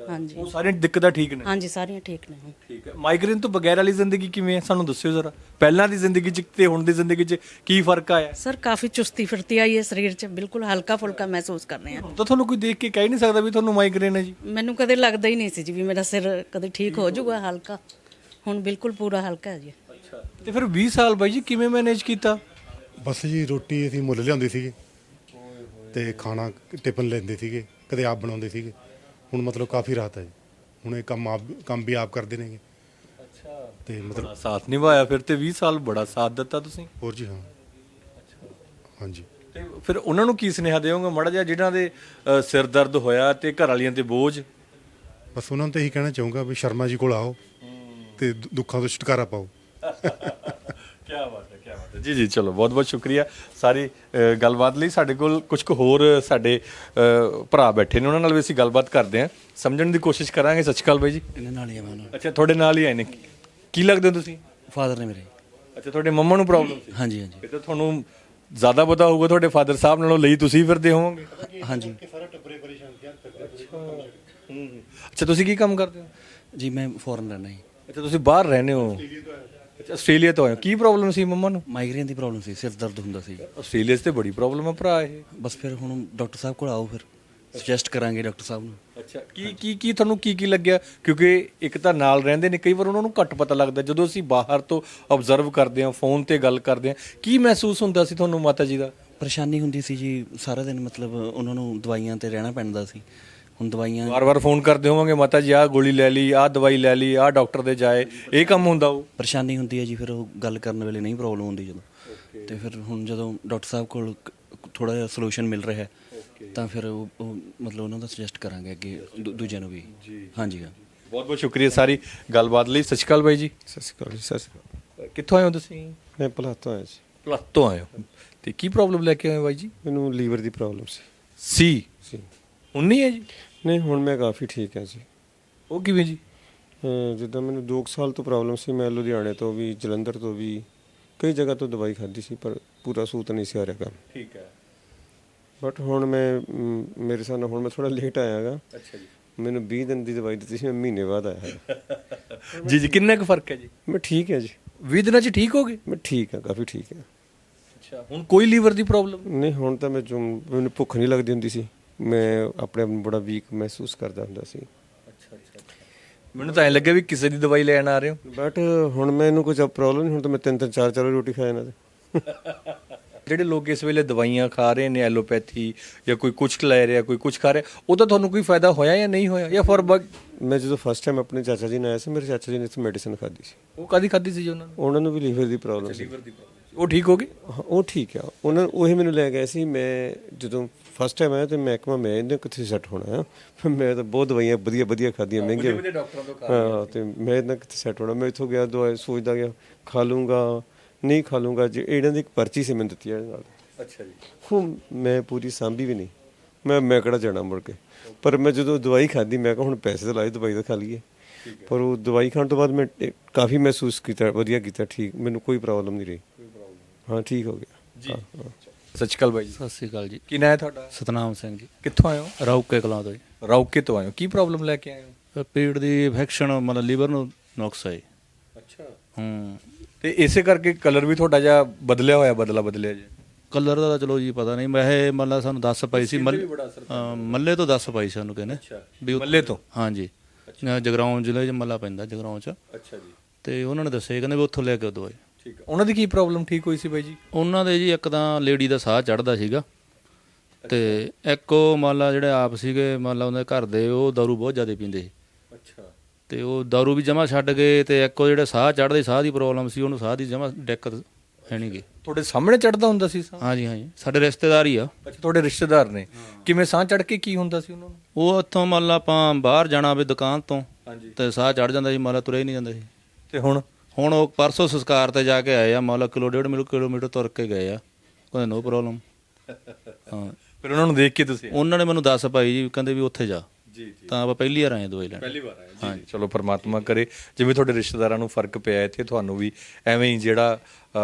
ਹਾਂਜੀ। ਉਹ ਸਾਰੀਆਂ ਦਿੱਕਤਾਂ ਠੀਕ ਨੇ? ਹਾਂਜੀ ਸਾਰੀਆਂ ਠੀਕ ਨੇ ਹੁਣ। ਠੀਕ ਹੈ। ਮਾਈਗ੍ਰੇਨ ਤੋਂ ਬਗੈਰ ਵਾਲੀ ਜ਼ਿੰਦਗੀ ਕਿਵੇਂ ਹੈ ਸਾਨੂੰ ਦੱਸਿਓ ਜ਼ਰਾ। ਪਹਿਲਾਂ ਦੀ ਜ਼ਿੰਦਗੀ 'ਚ ਤੇ ਹੁਣ ਦੀ ਜ਼ਿੰਦਗੀ 'ਚ ਕੀ ਫ਼ਰਕ ਆਇਆ? ਸਰ ਕਾਫੀ ਚੁਸਤੀ ਫਿਰਤੀ ਆਈ ਹੈ ਸਰੀਰ 'ਚ। ਬਿਲਕੁਲ ਹਲਕਾ ਫੁਲਕਾ ਮਹਿਸੂਸ ਕਰ ਰਹੇ ਹਾਂ। ਹੁਣ ਤਾਂ ਤੁਹਾਨੂੰ ਕੋਈ ਦੇਖ ਕੇ ਕਹਿ ਨਹੀਂ ਸਕਦਾ ਵੀ ਤੁਹਾਨੂੰ ਮਾਈਗ੍ਰੇਨ ਹੈ ਜੀ। ਮੈਨੂੰ ਕਦੇ ਲੱਗਦਾ ਹੀ ਨਹੀਂ ਸੀ ਜੀ ਵੀ ਮੇਰਾ ਸਿਰ ਕਦੇ ਠੀਕ ਹੋ ਜਾਊਗਾ ਹਲਕਾ। ਹੁਣ ਬਿਲਕੁਲ ਪੂਰਾ ਹਲਕਾ ਹੈ ਜੀ। ਅੱਛਾ। ਤੇ ਫਿਰ 20 ਸਾਲ ਬਾਈ ਜੀ ਕਿਵੇਂ ਮੈਨੇਜ ਕੀਤਾ? ਬਸ ਜੀ ਰੋਟੀ ਅਸੀਂ ਮੁੱਲ ਲਿਆਉਂਦੇ ਸੀਗੇ। ਤੇ ਖਾਣਾ ਟਿਫਨ ਲੈਂਦੇ ਸੀਗੇ। ਕਦੇ ਆਪ ਬਣਾਉਂਦੇ ਸੀਗੇ। ਹੁਣ ਮਤਲਬ ਕਾਫੀ ਰਾਹਤ ਹੈ ਜੀ। ਹੁਣ ਇਹ ਕੰਮ ਆਪ ਕੰਮ ਵੀ ਆਪ ਕਰਦੇ ਨੇਗੇ। ਅੱਛਾ। ਤੇ ਮਤਲਬ ਬੜਾ ਸਾਥ ਨਿਭਾਇਆ ਫਿਰ ਤੇ 20 ਸਾਲ ਬੜਾ ਸਾਥ ਦਿੱਤਾ ਤੁਸੀਂ? ਹੋਰ ਜੀ ਹਾਂ। ਹਾਂਜੀ। ਤੇ ਫਿਰ ਉਹਨਾਂ ਨੂੰ ਕੀ ਸੁਨੇਹਾ ਦੇਵੋਗੇ? ਮੜਾ ਜਿਹਾ ਜਿਨ੍ਹਾਂ ਦੇ ਅ, ਸਿਰ ਦਰਦ ਹੋਇਆ ਤੇ ਘਰ ਵਾਲੀਆਂ ਤੇ ਬੋਝ? ਬਸ ਉਹਨਾਂ ਨੂੰ ਤਾਂ ਇਹੀ ਕਹਿਣਾ ਚਾਹੂੰਗਾ ਵੀ ਸ਼ਰਮਾ ਜੀ ਕੋਲ ਆਓ ਤੇ ਦੁ- ਦੁੱਖਾਂ ਤੋਂ ਛੁਟਕਾਰਾ ਪਾਓ। *laughs* ਜੀ ਜੀ ਚਲੋ ਬਹੁਤ ਬਹੁਤ ਸ਼ੁਕਰੀਆ। ਸਾਰੀ ਗੱਲਬਾਤ ਲਈ ਸਾਡੇ ਕੋਲ ਕੁਝ ਕੁ ਹੋਰ ਸਾਡੇ ਭਰਾ ਬੈਠੇ ਨੇ ਉਹਨਾਂ ਨਾਲ ਵੀ ਅਸੀਂ ਗੱਲਬਾਤ ਕਰਦੇ ਹਾਂ। ਸਮਝਣ ਦੀ ਕੋਸ਼ਿਸ਼ ਕਰਾਂਗੇ। ਸ਼੍ਰੀ ਅਕਾਲ ਬਾਈ ਜੀ। ਇਹਨਾਂ ਨਾਲ ਹੀ ਆ ਮੈਂ ਅੱਛਾ ਤੁਹਾਡੇ ਨਾਲ ਹੀ ਆਏ ਨੇ। ਕੀ ਲੱਗਦੇ ਹੋ ਤੁਸੀਂ? ਫਾਦਰ ਨੇ ਮੇਰੇ। ਅੱਛਾ ਤੁਹਾਡੇ ਮੰਮਾ ਨੂੰ ਪ੍ਰੋਬਲਮ ਸੀ? ਹਾਂਜੀ ਹਾਂਜੀ। ਇਹ ਤਾਂ ਤੁਹਾਨੂੰ ਜ਼ਿਆਦਾ ਪਤਾ ਹੋਊਗਾ ਤੁਹਾਡੇ ਫਾਦਰ ਸਾਹਿਬ ਨਾਲੋਂ ਲਈ ਤੁਸੀਂ ਫਿਰਦੇ ਹੋਵੋਗੇ। ਹਾਂਜੀ। ਅੱਛਾ। ਤੁਸੀਂ ਕੀ ਕੰਮ ਕਰਦੇ ਹੋ? ਜੀ ਮੈਂ ਫੋਰਨ ਰਹਿਣਾ ਜੀ। ਅੱਛਾ ਤੁਸੀਂ ਬਾਹਰ ਰਹਿੰਦੇ ਹੋ? ਆਸਟ੍ਰੇਲੀਆ ਤੋਂ ਹੋ ਕੀ ਪ੍ਰੋਬਲਮ ਸੀ ਮੰਮਾ ਨੂੰ? ਮਾਈਗ੍ਰੇਨ ਦੀ ਪ੍ਰੋਬਲਮ ਸੀ ਸਿਰ ਦਰਦ ਹੁੰਦਾ ਸੀ। ਆਸਟ੍ਰੇਲੀਆ 'ਚ ਤੇ ਬੜੀ ਪ੍ਰੋਬਲਮ ਹੈ ਭਰਾ ਇਹ। ਬਸ ਫਿਰ ਹੁਣ ਡਾਕਟਰ ਸਾਹਿਬ ਕੋਲ ਆਓ ਫਿਰ। ਸੁਜੈਸਟ ਕਰਾਂਗੇ ਡਾਕਟਰ ਸਾਹਿਬ ਨੂੰ। ਅੱਛਾ ਕੀ ਕੀ ਕੀ ਤੁਹਾਨੂੰ ਕੀ ਕੀ ਲੱਗਿਆ? ਕਿਉਂਕਿ ਇੱਕ ਤਾਂ ਨਾਲ ਰਹਿੰਦੇ ਨੇ ਕਈ ਵਾਰ ਉਹਨਾਂ ਨੂੰ ਘੱਟ ਪਤਾ ਲੱਗਦਾ। ਜਦੋਂ ਅਸੀਂ ਬਾਹਰ ਤੋਂ ਆਬਜ਼ਰਵ ਕਰਦੇ ਹਾਂ ਫੋਨ ਤੇ ਗੱਲ ਕਰਦੇ ਹਾਂ ਕੀ ਮਹਿਸੂਸ ਹੁੰਦਾ ਸੀ ਤੁਹਾਨੂੰ ਮਾਤਾ ਜੀ ਦਾ? ਪਰੇਸ਼ਾਨੀ ਹੁੰਦੀ ਸੀ ਜੀ ਸਾਰਾ ਦਿਨ ਮਤਲਬ ਉਹਨਾਂ ਨੂੰ ਦਵਾਈਆਂ ਤੇ ਰਹਿਣਾ ਪੈਂਦਾ ਸੀ। ਹੁਣ ਦਵਾਈਆਂ ਵਾਰ-ਵਾਰ ਫੋਨ ਕਰਦੇ ਹੋਵਾਂਗੇ ਮਾਤਾ ਜੀ ਆਹ ਗੋਲੀ ਲੈ ਲਈ ਆਹ ਦਵਾਈ ਲੈ ਲਈ ਆਹ ਡਾਕਟਰ ਦੇ ਜਾਏ। ਇਹ ਕੰਮ ਹੁੰਦਾ ਉਹ? ਪਰੇਸ਼ਾਨੀ ਹੁੰਦੀ ਹੈ ਜੀ ਫਿਰ ਉਹ ਗੱਲ ਕਰਨ ਵੇਲੇ ਨਹੀਂ ਪ੍ਰੋਬਲਮ ਹੁੰਦੀ ਜਦੋਂ। ਤੇ ਫਿਰ ਹੁਣ ਜਦੋਂ ਡਾਕਟਰ ਸਾਹਿਬ ਕੋਲ ਥੋੜਾ ਜਿਹਾ ਸੋਲੂਸ਼ਨ ਮਿਲ ਰਿਹਾ ਹੈ ਤਾਂ ਫਿਰ ਉਹ ਉਹ ਮਤਲਬ ਉਹਨਾਂ ਦਾ ਸੁਜੈਸਟ ਕਰਾਂਗੇ ਅੱਗੇ ਦੂ- ਦੂਜਿਆਂ ਨੂੰ ਵੀ। ਹਾਂਜੀ ਹਾਂ। ਬਹੁਤ ਬਹੁਤ ਸ਼ੁਕਰੀਆ ਸਾਰੀ ਗੱਲਬਾਤ ਲਈ। ਸਤਿ ਸ਼੍ਰੀ ਅਕਾਲ ਬਾਈ ਜੀ। ਸਤਿ ਸ਼੍ਰੀ ਅਕਾਲ ਜੀ ਸਤਿ ਸ਼੍ਰੀ ਅਕਾਲ। ਕਿੱਥੋਂ ਆਏ ਹੋ ਤੁਸੀਂ? ਮੈਂ ਪਲਾਤੋਂ ਆਇਆ ਜੀ ਪਲੱਸ ਤੋਂ ਆਏ ਹੋ। ਤੇ ਕੀ ਪ੍ਰੋਬਲਮ ਲੈ ਕੇ ਆਏ ਹੋ ਬਾਈ ਜੀ? ਮੈਨੂੰ ਲੀਵਰ ਦੀ ਪ੍ਰੋਬਲਮ ਸੀ। ਸੀ? ਸੀ। 19 ਹੈ ਜੀ? ਨਹੀਂ ਹੁਣ ਮੈਂ ਕਾਫੀ ਠੀਕ ਹਾਂ ਜੀ। ਉਹ ਕਿਵੇਂ ਜੀ? ਅਹ ਜਿੱਦਾਂ ਮੈਨੂੰ 2 ਸਾਲ ਤੋਂ ਪ੍ਰੋਬਲਮ ਸੀ ਮੈਂ ਲੁਧਿਆਣੇ ਤੋਂ ਵੀ ਜਲੰਧਰ ਤੋਂ ਵੀ ਕਈ ਜਗ੍ਹਾ ਤੋਂ ਦਵਾਈ ਖਾਧੀ ਸੀ ਪਰ ਪੂਰਾ ਸੂਤ ਨਹੀਂ ਸੀ ਆ ਰਿਹਾ ਕੰਮ। ਠੀਕ ਹੈ। ਬਟ ਹੁਣ ਮੈਂ ਮ, ਮੇਰੇ ਹਿਸਾਬ ਨਾਲ ਹੁਣ ਮੈਂ ਥੋੜਾ ਲੇਟ ਆਇਆਗਾ ਅੱਛਾ ਜੀ। ਮੈਨੂੰ 20 ਦਿਨ ਦੀ ਦਵਾਈ ਦਿੱਤੀ ਸੀ ਮੈਂ ਮਹੀਨੇ ਬਾਅਦ ਆਇਆ ਹਾਂ। *laughs* ਜੀ ਜੀ ਕਿੰਨਾ ਕੁ ਫ਼ਰਕ ਹੈ ਜੀ? ਮੈਂ ਠੀਕ ਹਾਂ ਜੀ। 20 ਦਿਨਾਂ 'ਚ ਠੀਕ ਹੋ ਗਏ? ਮੈਂ ਠੀਕ ਹਾਂ ਕਾਫੀ ਠੀਕ ਹਾਂ। ਅੱਛਾ ਹੁਣ ਕੋਈ ਲੀਵਰ ਦੀ ਪ੍ਰੋਬਲਮ ਨਹੀਂ ਹੁਣ ਤਾਂ ਮੈਂ ਜੋ ਮੈਨੂੰ ਭੁੱਖ ਨਹੀਂ ਲੱਗਦੀ ਹੁੰਦੀ ਸੀ। ਮੈਂ ਆਪਣੇ ਆਪ ਨੂੰ ਬੜਾ ਵੀਕ ਮਹਿਸੂਸ ਕਰਦਾ ਹੁੰਦਾ ਸੀ। ਅੱਛਾ ਅੱਛਾ ਮੈਨੂੰ ਤਾਂ ਐ ਲੱਗਿਆ ਵੀ ਕਿਸੇ ਦੀ ਦਵਾਈ ਲੈਣ ਆ ਰਹੇ ਹੋ। ਬਟ ਹੁਣ ਮੈਨੂੰ ਕੁਝ ਪ੍ਰੋਬਲਮ ਨਹੀਂ ਹੁਣ ਤਾਂ ਮੈਂ ਤਿੰਨ ਤਿੰਨ ਚਾਰ ਚਾਰ ਰੋਟੀ ਖਾ ਤੇ ਜਿਹੜੇ ਲੋਕ ਇਸ ਵੇਲੇ ਦਵਾਈਆਂ ਖਾ ਰਹੇ ਨੇ ਐਲੋਪੈਥੀ ਜਾਂ ਕੋਈ ਕੁਝ ਲੈ ਰਿਹਾ ਕੋਈ ਕੁਝ ਖਾ ਰਿਹਾ ਉਹਦਾ ਤੁਹਾਨੂੰ ਕੋਈ ਫਾਇਦਾ ਹੋਇਆ ਜਾਂ ਨਹੀਂ ਹੋਇਆ? ਜਾਂ ਫॉर ਮੈਂ ਜਦੋਂ ਫਸਟ ਟਾਈਮ ਆਪਣੇ ਚਾਚਾ ਜੀ ਨਾਲ ਆਇਆ ਸੀ ਮੇਰੇ ਚਾਚਾ ਜੀ ਨੇ ਇਸ ਮੈਡੀਸਿਨ ਖਾਧੀ ਸੀ। ਉਹ ਕਾਦੀ ਖਾਦੀ ਸੀ ਜੀ ਉਹਨਾਂ ਨੇ? ਉਹਨਾਂ ਨੂੰ ਵੀ ਲੀਵਰ ਦੀ ਪ੍ਰੋਬਲਮ ਸੀ। ਉਹ ਠੀਕ ਹੋ ਹਾਂ, ਉਹ ਠੀਕ ਆ। ਉਹਨਾਂ ਉਹੀ ਮੈਨੂੰ ਲੈ ਗਏ ਸੀ ਮੈਂ ਜਦੋਂ ਫਸਟ ਟਾਈਮ ਆਇਆ ਤੇ ਮੈਂ ਕਿਹਾ ਮੈਂ ਇਹਨੇ ਕਿੱਥੇ ਸੈੱਟ ਹੋਣਾ ਆ? ਮੈਂ ਤਾਂ ਬਹੁਤ ਦਵਾਈਆਂ ਵਧੀਆ ਵਧੀਆ ਖਾਧੀਆਂ ਮਹਿੰਗੀਆਂ। ਡਾਕਟਰਾਂ ਤੋਂ ਹਾਂ ਤੇ ਮੈਂ ਇਹਨਾਂ ਕਿੱਥੇ ਸੈੱਟ ਹੋਣਾ? ਮੈਂ ਇੱਥੋਂ ਗਿਆ ਦਵਾਈ ਸੋਚਦਾ ਗਿਆ ਖਾ ਲੂੰਗਾ ਨਹੀਂ ਖਾ ਲੂੰਗਾ ਜੇ ਇਹਨਾਂ ਦੀ ਇੱਕ ਪਰਚੀ ਸੀ ਮੈਨੂੰ ਦਿੱਤੀ ਇਹਦੇ ਨਾਲ। ਅੱਛਾ ਜੀ। ਹੁਣ ਮੈਂ ਪੂਰੀ ਸਾਂਭੀ ਵੀ ਨਹੀਂ। ਮੈਂ ਮੈਂ ਕਿਹੜਾ ਜਾਣਾ ਮੁੜ ਕੇ? ਪਰ ਮੈਂ ਜਦੋਂ ਦਵਾਈ ਖਾਧੀ ਮੈਂ ਕਿਹਾ ਹੁਣ ਪੈਸੇ ਤਾਂ ਲਾਏ ਦਵਾਈ ਤਾਂ ਖਾ ਲਈਏ। ਪਰ ਉਹ ਦਵਾਈ ਖਾਣ ਤੋਂ ਬਾਅਦ ਮੈਂ ਕਾਫੀ ਮਹਿਸੂਸ ਕੀਤਾ ਵਧੀਆ ਕੀਤਾ ਠੀਕ ਮੈਨੂੰ ਕੋਈ ਪ੍ਰੋਬਲਮ ਨਹੀਂ ਰਹੀ। ਹਾਂ ਠੀਕ ਹੋ ਗਿਆ। ਜੀ। ਸਤਿ ਸ਼੍ਰੀ ਅਕਾਲ ਬਾਈ ਜੀ। ਸਤਿ ਸ੍ਰੀ ਅਕਾਲ ਜੀ। ਕੀ ਨਾਂ ਹੈ ਤੁਹਾਡਾ? ਸਤਨਾਮ ਸਿੰਘ ਜੀ। ਕਿੱਥੋਂ ਆਏ ਹੋ? ਰੌਕੇ ਕਲਾਂ ਤੋਂ ਜੀ। ਰੌਕੇ ਤੋਂ ਆਏ ਹੋ। ਕੀ ਪ੍ਰੋਬਲਮ ਲੈ ਕੇ ਆਏ ਹੋ? ਪੀੜ ਦੀ ਇਨਫੈਕਸ਼ਨ ਮਤਲਬ ਲੀਵਰ ਨੂੰ ਨੁਕਸ ਹੈ ਅੱਛਾ। ਹੂੰ। ਤੇ ਇਸੇ ਕਰਕੇ ਕਲਰ ਵੀ ਤੁਹਾਡਾ ਜਿਹਾ ਬਦਲਿਆ ਹੋਇਆ ਬਦਲਾ ਬਦਲਿਆ ਜੀ ਕਲਰ ਦਾ ਤਾਂ ਚਲੋ ਜੀ ਪਤਾ ਨਹੀਂ ਵੈਸੇ ਮਤਲਬ ਸਾਨੂੰ ਦੱਸ ਪਈ ਸੀ ਮੱਲ- ਮੱਲੇ ਤੋਂ ਦੱਸ ਪਈ ਸਾਨੂੰ ਕਹਿੰਦੇ। ਵੀ ਉੱਥੇ- ਮੱਲੇ ਤੋਂ? ਹਾਂਜੀ ਜਗਰਾਉਂ ਜ਼ਿਲ੍ਹੇ 'ਚ ਮੱਲਾ ਪੈਂਦਾ ਜਗਰਾਉਂ 'ਚ। ਅੱਛਾ ਜੀ। ਤੇ ਉਹਨਾਂ ਨੇ ਦੱਸਿਆ ਕਹਿੰਦੇ ਵੀ ਉੱਥੋਂ ਲੈ ਕੇ ਆਓ ਦਵਾਈ ਠੀਕ ਉਹਨਾਂ ਦੀ ਕੀ ਪ੍ਰੋਬਲਮ ਠੀਕ ਹੋਈ ਸੀ ਬਾਈ ਜੀ? ਉਹਨਾਂ ਦੇ ਜੀ ਇੱਕ ਤਾਂ ਲੇਡੀ ਦਾ ਸਾਹ ਚੜਦਾ ਸੀਗਾ ਤੇ ਇੱਕ ਉਹ ਮੰਨ ਲਾ ਜਿਹੜੇ ਆਪ ਸੀਗੇ ਮੰਨ ਲਾ ਉਹਦੇ ਘਰ ਦੇ ਉਹ ਦਾਰੂ ਬਹੁਤ ਜ਼ਿਆਦਾ ਪੀਂਦੇ ਸੀ। ਅੱਛਾ। ਤੇ ਉਹ ਦਾਰੂ ਵੀ ਜਮਾ ਛੱਡ ਗਏ ਤੇ ਇੱਕ ਉਹ ਜਿਹੜੇ ਸਾਹ ਚੜਦੇ ਸਾਹ ਦੀ ਪ੍ਰੋਬਲਮ ਸੀ ਉਹਨੂੰ ਸਾਹ ਦੀ ਜਮਾ ਦਿੱਕਤ ਹੈ ਨਹੀਂਗੀ ਤੁਹਾਡੇ ਸਾਹਮਣੇ ਚੜਦਾ ਹੁੰਦਾ ਸੀ ਸਾਹ? ਹਾਂਜੀ ਹਾਂਜੀ। ਸਾਡੇ ਰਿਸ਼ਤੇਦਾਰ ਹੀ ਆ। ਅੱਛਾ ਤੁਹਾਡੇ ਰਿਸ਼ਤੇਦਾਰ ਨੇ। ਕਿਵੇਂ ਸਾਹ ਚੜ ਕੇ ਕੀ ਹੁੰਦਾ ਸੀ ਉਹਨਾਂ ਨੂੰ? ਉਹ ਉੱਥੋਂ ਮੰਨ ਲਾ ਆਪਾਂ ਬਾਹਰ ਜਾਣਾ ਵੀ ਦੁਕਾਨ ਤੋਂ ਹਾਂਜੀ। ਤੇ ਸਾਹ ਚੜ ਜਾਂਦਾ ਸੀ ਮੰਨ ਲਾ ਤੁਰੇ ਹੀ ਨਹੀਂ ਜਾਂਦਾ ਸੀ। ਤੇ ਹੁਣ? ਹੁਣ ਉਹ ਪਰਸੋਂ ਸੰਸਕਾਰ ਤੇ ਜਾ ਕੇ ਆਏ ਆ ਮੰਨ ਲਾ ਕਿਲੋ ਡੇਢ ਮਿਲ ਕਿਲੋਮੀਟਰ ਤੁਰ ਕੇ ਗਏ ਆ। ਕੋਈ ਨੋ ਪ੍ਰੋਬਲਮ ਹਾਂ। ਫਿਰ ਉਹਨਾਂ ਨੂੰ ਦੇਖ ਕੇ ਤੁਸੀਂ ਉਹਨਾਂ ਨੇ ਮੈਨੂੰ ਦੱਸ ਪਾਈ ਜੀ ਕਹਿੰਦੇ ਵੀ ਉੱਥੇ ਜਾ। ਜੀ ਜੀ। ਤਾਂ ਆਪਾਂ ਪਹਿਲੀ ਵਾਰ ਆਏ ਦਵਾਈ ਲੈਣ। ਪਹਿਲੀ ਵਾਰ ਆਏ ਜੀ ਚਲੋ ਪਰਮਾਤਮਾ ਕਰੇ। ਜਿਵੇਂ ਤੁਹਾਡੇ ਰਿਸ਼ਤੇਦਾਰਾਂ ਨੂੰ ਫ਼ਰਕ ਪਿਆ ਇੱਥੇ ਤੁਹਾਨੂੰ ਵੀ ਐਵੇਂ ਹੀ ਜਿਹੜਾ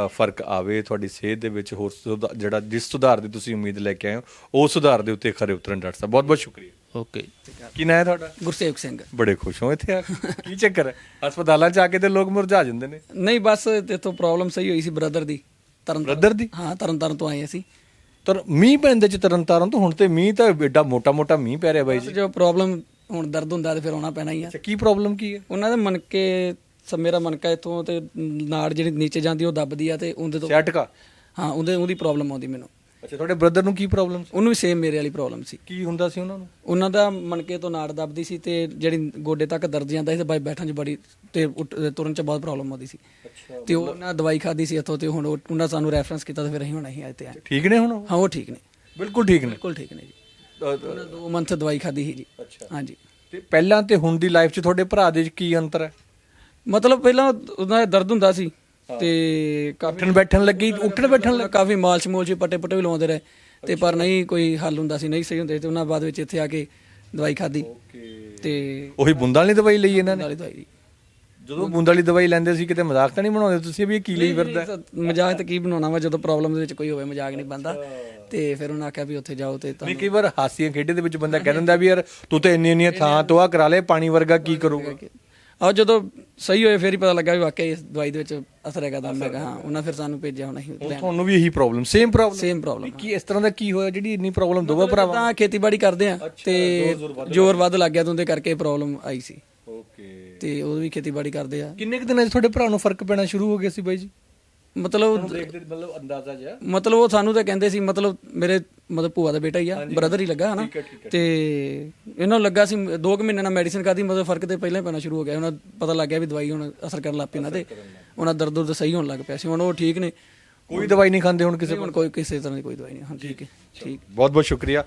ਫ਼ਰਕ ਆਵੇ ਤੁਹਾਡੀ ਸਿਹਤ ਦੇ ਵਿੱਚ ਹੋਰ ਜਿਹੜਾ ਜਿਸ ਸੁਧਾਰ ਦੀ ਤੁਸੀਂ ਉਮੀਦ ਲੈ ਕੇ ਆਏ ਹੋ ਉਹ ਸੁਧਾਰ ਦੇ ਉੱਤੇ ਖਰੇ ਉਤਰਨ ਡਾਕਟਰ ਸਾਹਿਬ। ਬਹੁਤ ਬਹੁਤ ਸ਼ੁਕਰੀਆ। ਓਕੇ। ਕੀ ਨਾਂ ਹੈ ਤੁਹਾਡਾ? ਗੁਰਸੇਵਕ ਸਿੰਘ। ਬੜੇ ਖੁਸ਼ ਹੋ ਇੱਥੇ ਆ। ਕੇ। ਕੀ ਚੱਕਰ ਹੈ? ਹਸਪਤਾਲਾਂ 'ਚ ਆ ਕੇ ਤੇ ਲੋਕ ਮੁਰਝਾ ਜਾਂਦੇ ਨੇ। ਨਹੀਂ ਬਸ ਇੱਥੋਂ ਪ੍ਰੋਬਲਮ ਸਹੀ ਹੋਈ ਸੀ ਬ੍ਰਦਰ ਦੀ ਤਰਨ Brother ਦੀ? ਹਾਂ ਤਰਨ ਤਾਰਨ ਤੋਂ ਆਏ ਅਸੀਂ। ਤਰ ਮੀਂਹ ਪੈਂਦੇ ਚ ਤਰਨ ਤਾਰਨ ਤੋਂ ਹੁਣ ਤੇ ਮੀਂਹ ਤਾਂ ਐਡਾ ਮੋਟਾ ਮੋਟਾ ਮੀਂਹ ਪੈ ਰਿਹਾ ਬਾਈ ਜੀ। ਜੋ ਪ੍ਰੋਬਲਮ ਹੁਣ ਦਰਦ ਹੁੰਦਾ ਤੇ ਫਿਰ ਆਉਣਾ ਪੈਣਾ ਹੀ ਆ। ਅੱਛਾ ਕੀ ਪ੍ਰੋਬਲਮ ਕੀ ਹੈ? ਉਹਨਾਂ ਦੇ ਮਨਕੇ ਸ- ਮੇਰਾ ਮਨਕਾ ਇੱਥੋਂ ਤੇ ਨਾੜ ਜਿਹੜੀ ਨੀਚੇ ਜਾਂਦੀ ਉਹ ਦੱਬਦੀ ਆ ਤੇ ਉਹਦੇ ਤੋਂ ਸਿਆਟਕਾ? ਹਾਂ ਉਹਦੇ ਉਹਦੀ ਪ੍ਰੋਬਲਮ ਆਉਂਦੀ ਮੈਨੂੰ। ਅੱਛਾ ਤੁਹਾਡੇ ਬ੍ਰਦਰ ਨੂੰ ਕੀ ਪ੍ਰੋਬਲਮ ਸੀ? ਉਹਨੂੰ ਵੀ ਸੇਮ ਮੇਰੇ ਵਾਲੀ ਪ੍ਰੋਬਲਮ ਸੀ। ਕੀ ਹੁੰਦਾ ਸੀ ਉਹਨਾਂ ਨੂੰ? ਉਹਨਾਂ ਦਾ ਮਨਕੇ ਤੋਂ ਨਾੜ ਦੱਬਦੀ ਸੀ ਤੇ ਜਿਹੜੀ ਗੋਡੇ ਤੱਕ ਦਰਦ ਜਾਂਦਾ ਸੀ ਤੇ ਬਾਈ ਬੈਠਣ 'ਚ ਬੜੀ ਤੇ ਉੱਠ- ਤੁਰਨ 'ਚ ਬਹੁਤ ਪ੍ਰੋਬਲਮ ਆਉਂਦੀ ਸੀ। ਤੇ ਉਹ ਉਹਨਾਂ ਦਵਾਈ ਖਾਦੀ ਸੀ ਇੱਥੋਂ ਤੇ ਹੁਣ ਉਹ- ਉਹਨਾਂ ਸਾਨੂੰ ਰੈਫਰੈਂਸ ਕੀਤਾ ਤੇ ਫਿਰ ਅਸੀਂ ਹੁਣ ਅਸੀਂ ਆਏ। ਤੇ ਆਏ ਠੀਕ ਨੇ ਹੁਣ ਉਹ? ਹਾਂ ਉਹ ਠੀਕ ਨੇ। ਬਿਲਕੁਲ ਠੀਕ ਨੇ? ਬਿਲਕੁਲ ਠੀਕ ਨੇ ਜੀ। ਅ, ਅ, ਉਹਨਾਂ ਦੋ ਮੰਥ ਦਵਾਈ ਖਾਦੀ ਸੀ ਜੀ। ਹਾਂਜੀ। ਤੇ ਪਹਿਲਾਂ ਤੇ ਹੁਣ ਦੀ ਲਾਈਫ 'ਚ ਤੁਹਾਡੇ ਭਰਾ ਦੇ 'ਚ ਕੀ ਅੰਤਰ ਹੈ? ਮਤਲਬ ਪਹਿਲਾਂ ਉਹਨਾਂ ਦਾ ਦਰਦ ਹੁੰਦਾ ਸੀ। ਤੇ ਕਾਫੀ ਉੱਠਣ ਬੈਠਣ ਲੱਗੀ ਉੱਠਣ ਬੈਠਣ ਲੱਗੀ। ਕਾਫੀ ਮਾਲਸ਼ ਮੂਲਸ਼ ਪੱਟੇ ਪੱਟੇ ਵੀ ਲਾਉਂਦੇ ਰਹੇ। ਤੇ ਪਰ ਨਹੀਂ ਕੋਈ ਹੱਲ ਹੁੰਦਾ ਸੀ ਨਹੀਂ ਸਹੀ ਹੁੰਦੇ ਤੇ ਉਹਨਾਂ ਬਾਅਦ ਵਿੱਚ ਇੱਥੇ ਆ ਕੇ ਦਵਾਈ ਖਾਦੀ ਤੇ ਉਹੀ ਬੁੰਦਾਂ ਵਾਲੀ ਦਵਾਈ ਲਈ ਇਹਨਾਂ ਨੇ? ਨਾਲੇ ਦਵਾਈ ਦੀ ਜਦੋਂ ਬੂੰਦਾਂ ਵਾਲੀ ਦਵਾਈ ਲੈਂਦੇ ਸੀ ਕਿਤੇ ਮਜ਼ਾਕ ਤਾਂ ਨਹੀਂ ਬਣਾਉਂਦੇ? ਤੁਸੀਂ ਵੀ ਇਹ ਕੀ ਲਈ ਫਿਰਦਾ? ਹੈ? ਮਜ਼ਾਕ ਤਾਂ ਕੀ ਬਣਾਉਣਾ ਵਾ? ਜਦੋਂ ਪ੍ਰੋਬਲਮ ਦੇ ਵਿੱਚ ਕੋਈ ਹੋਵੇ ਮਜ਼ਾਕ ਨਹੀਂ ਬੰਦਾ ਤੇ ਫਿਰ ਉਹਨਾਂ ਆਖਿਆ ਵੀ ਉੱਥੇ ਜਾਓ ਤੇ ਨਹੀਂ ਤੁਹਾਨੂੰ ਕਈ ਵਾਰ ਹਾਸੀਆਂ ਖੇਡੇ ਦੇ ਵਿੱਚ ਬੰਦਾ ਕਹਿ ਦਿੰਦਾ ਵੀ ਯਾਰ ਤੂੰ ਤਾਂ ਇੰਨੀ ਇੰਨੀਆਂ ਥਾਂ ਤੋਂ ਆ ਕਰਾ ਲੈ ਪਾਣੀ ਵਰਗਾ ਕੀ ਕਰੂਗਾ? ਆਹ ਜਦੋਂ ਸਹੀ ਹੋਏ ਫਿਰ ਹੀ ਪਤਾ ਲੱਗਾ ਵੀ ਵਾਕਈ ਇਸ ਦਵਾਈ ਦੇ ਵਿੱਚ ਅਸਰ ਹੈਗਾ ਦਮ ਹੈਗਾ। ਹਾਂ ਉਹਨਾਂ ਫਿਰ ਸਾਨੂੰ ਭੇਜਿਆ ਹੁਣ ਅਸੀਂ ਤੁਹਾਨੂੰ ਵੀ ਇਹੀ problem same problem same problem ਕੀ ਇਸ ਤਰ੍ਹਾਂ ਦਾ ਕੀ ਹੋਇਆ ਜਿਹੜੀ ਇੰਨੀ ਪ੍ਰੋਬਲਮ ਦੋਵਾਂ ਭਰਾਵਾਂ ਤਾਂ ਖੇਤੀਬਾੜੀ ਕਰਦੇ ਆ ਤੇ ਜ਼ੋਰ ਵੱਧ ਲੱਗ ਗਿਆ। ਤੇ ਉਹਦੇ ਕਰਕੇ ਪ੍ਰੋਬਲਮ ਆਈ ਸੀ। ਓਕੇ ਤੇ ਉਹ ਵੀ ਖੇਤੀਬਾੜੀ ਕਰਦੇ ਆ। ਕਿੰਨੇ ਕੁ ਦਿਨਾਂ 'ਚ ਤੁਹਾਡੇ ਭਰਾ ਨੂੰ ਫ਼ਰਕ ਪੈਣਾ ਸ਼ੁਰੂ ਹੋ ਗਿਆ ਸੀ ਬਾਈ ਜੀ? ਮਤਲਬ ਦੇਖਦੇ ਮਤਲਬ ਅੰਦਾਜ਼ਾ ਜਿਹਾ? ਮਤਲਬ ਉਹ ਸਾਨੂੰ ਤਾਂ ਕਹਿੰਦੇ ਸੀ ਮਤਲਬ ਮੇਰੇ ਮਤਲਬ ਭੂਆ ਦਾ ਬੇਟਾ ਹੀ ਆ ਬ੍ਰਦਰ ਹੀ ਲੱਗਾ ਹਨਾ? ਤੇ ਇਹਨਾਂ ਨੂੰ ਲੱਗਾ ਸੀ 2 ਮਹੀਨੇ ਨਾਲ ਮੈਡੀਸਿਨ ਖਾਦੀ ਮਤਲਬ ਫ਼ਰਕ ਤੇ ਪਹਿਲਾਂ ਹੀ ਪੈਣਾ ਸ਼ੁਰੂ ਹੋ ਗਿਆ। ਉਹਨਾਂ ਪਤਾ ਲੱਗ ਗਿਆ ਵੀ ਦਵਾਈ ਹੁਣ ਅਸਰ ਕਰਨ ਲੱਗ ਪਈ ਇਹਨਾਂ ਤੇ। ਉਹਨਾਂ ਦਰਦ ਦੁਰਦ ਸਹੀ ਹੋਣ ਲੱਗ ਪਿਆ ਸੀ। ਹੁਣ ਉਹ ਠੀਕ ਨੇ। ਕੋਈ ਦਵਾਈ ਨਹੀਂ ਖਾਂਦੇ ਹੁਣ ਕਿਸੇ ਹੁਣ ਕੋਈ ਕਿਸੇ ਤਰ੍ਹਾਂ ਦੀ ਕੋਈ ਦਵਾਈ ਨਹੀਂ। ਹਾਂ ਠੀਕ ਹੈ ਠੀਕ। ਬਹੁਤ ਬਹੁਤ ਸ਼ੁਕਰੀਆ।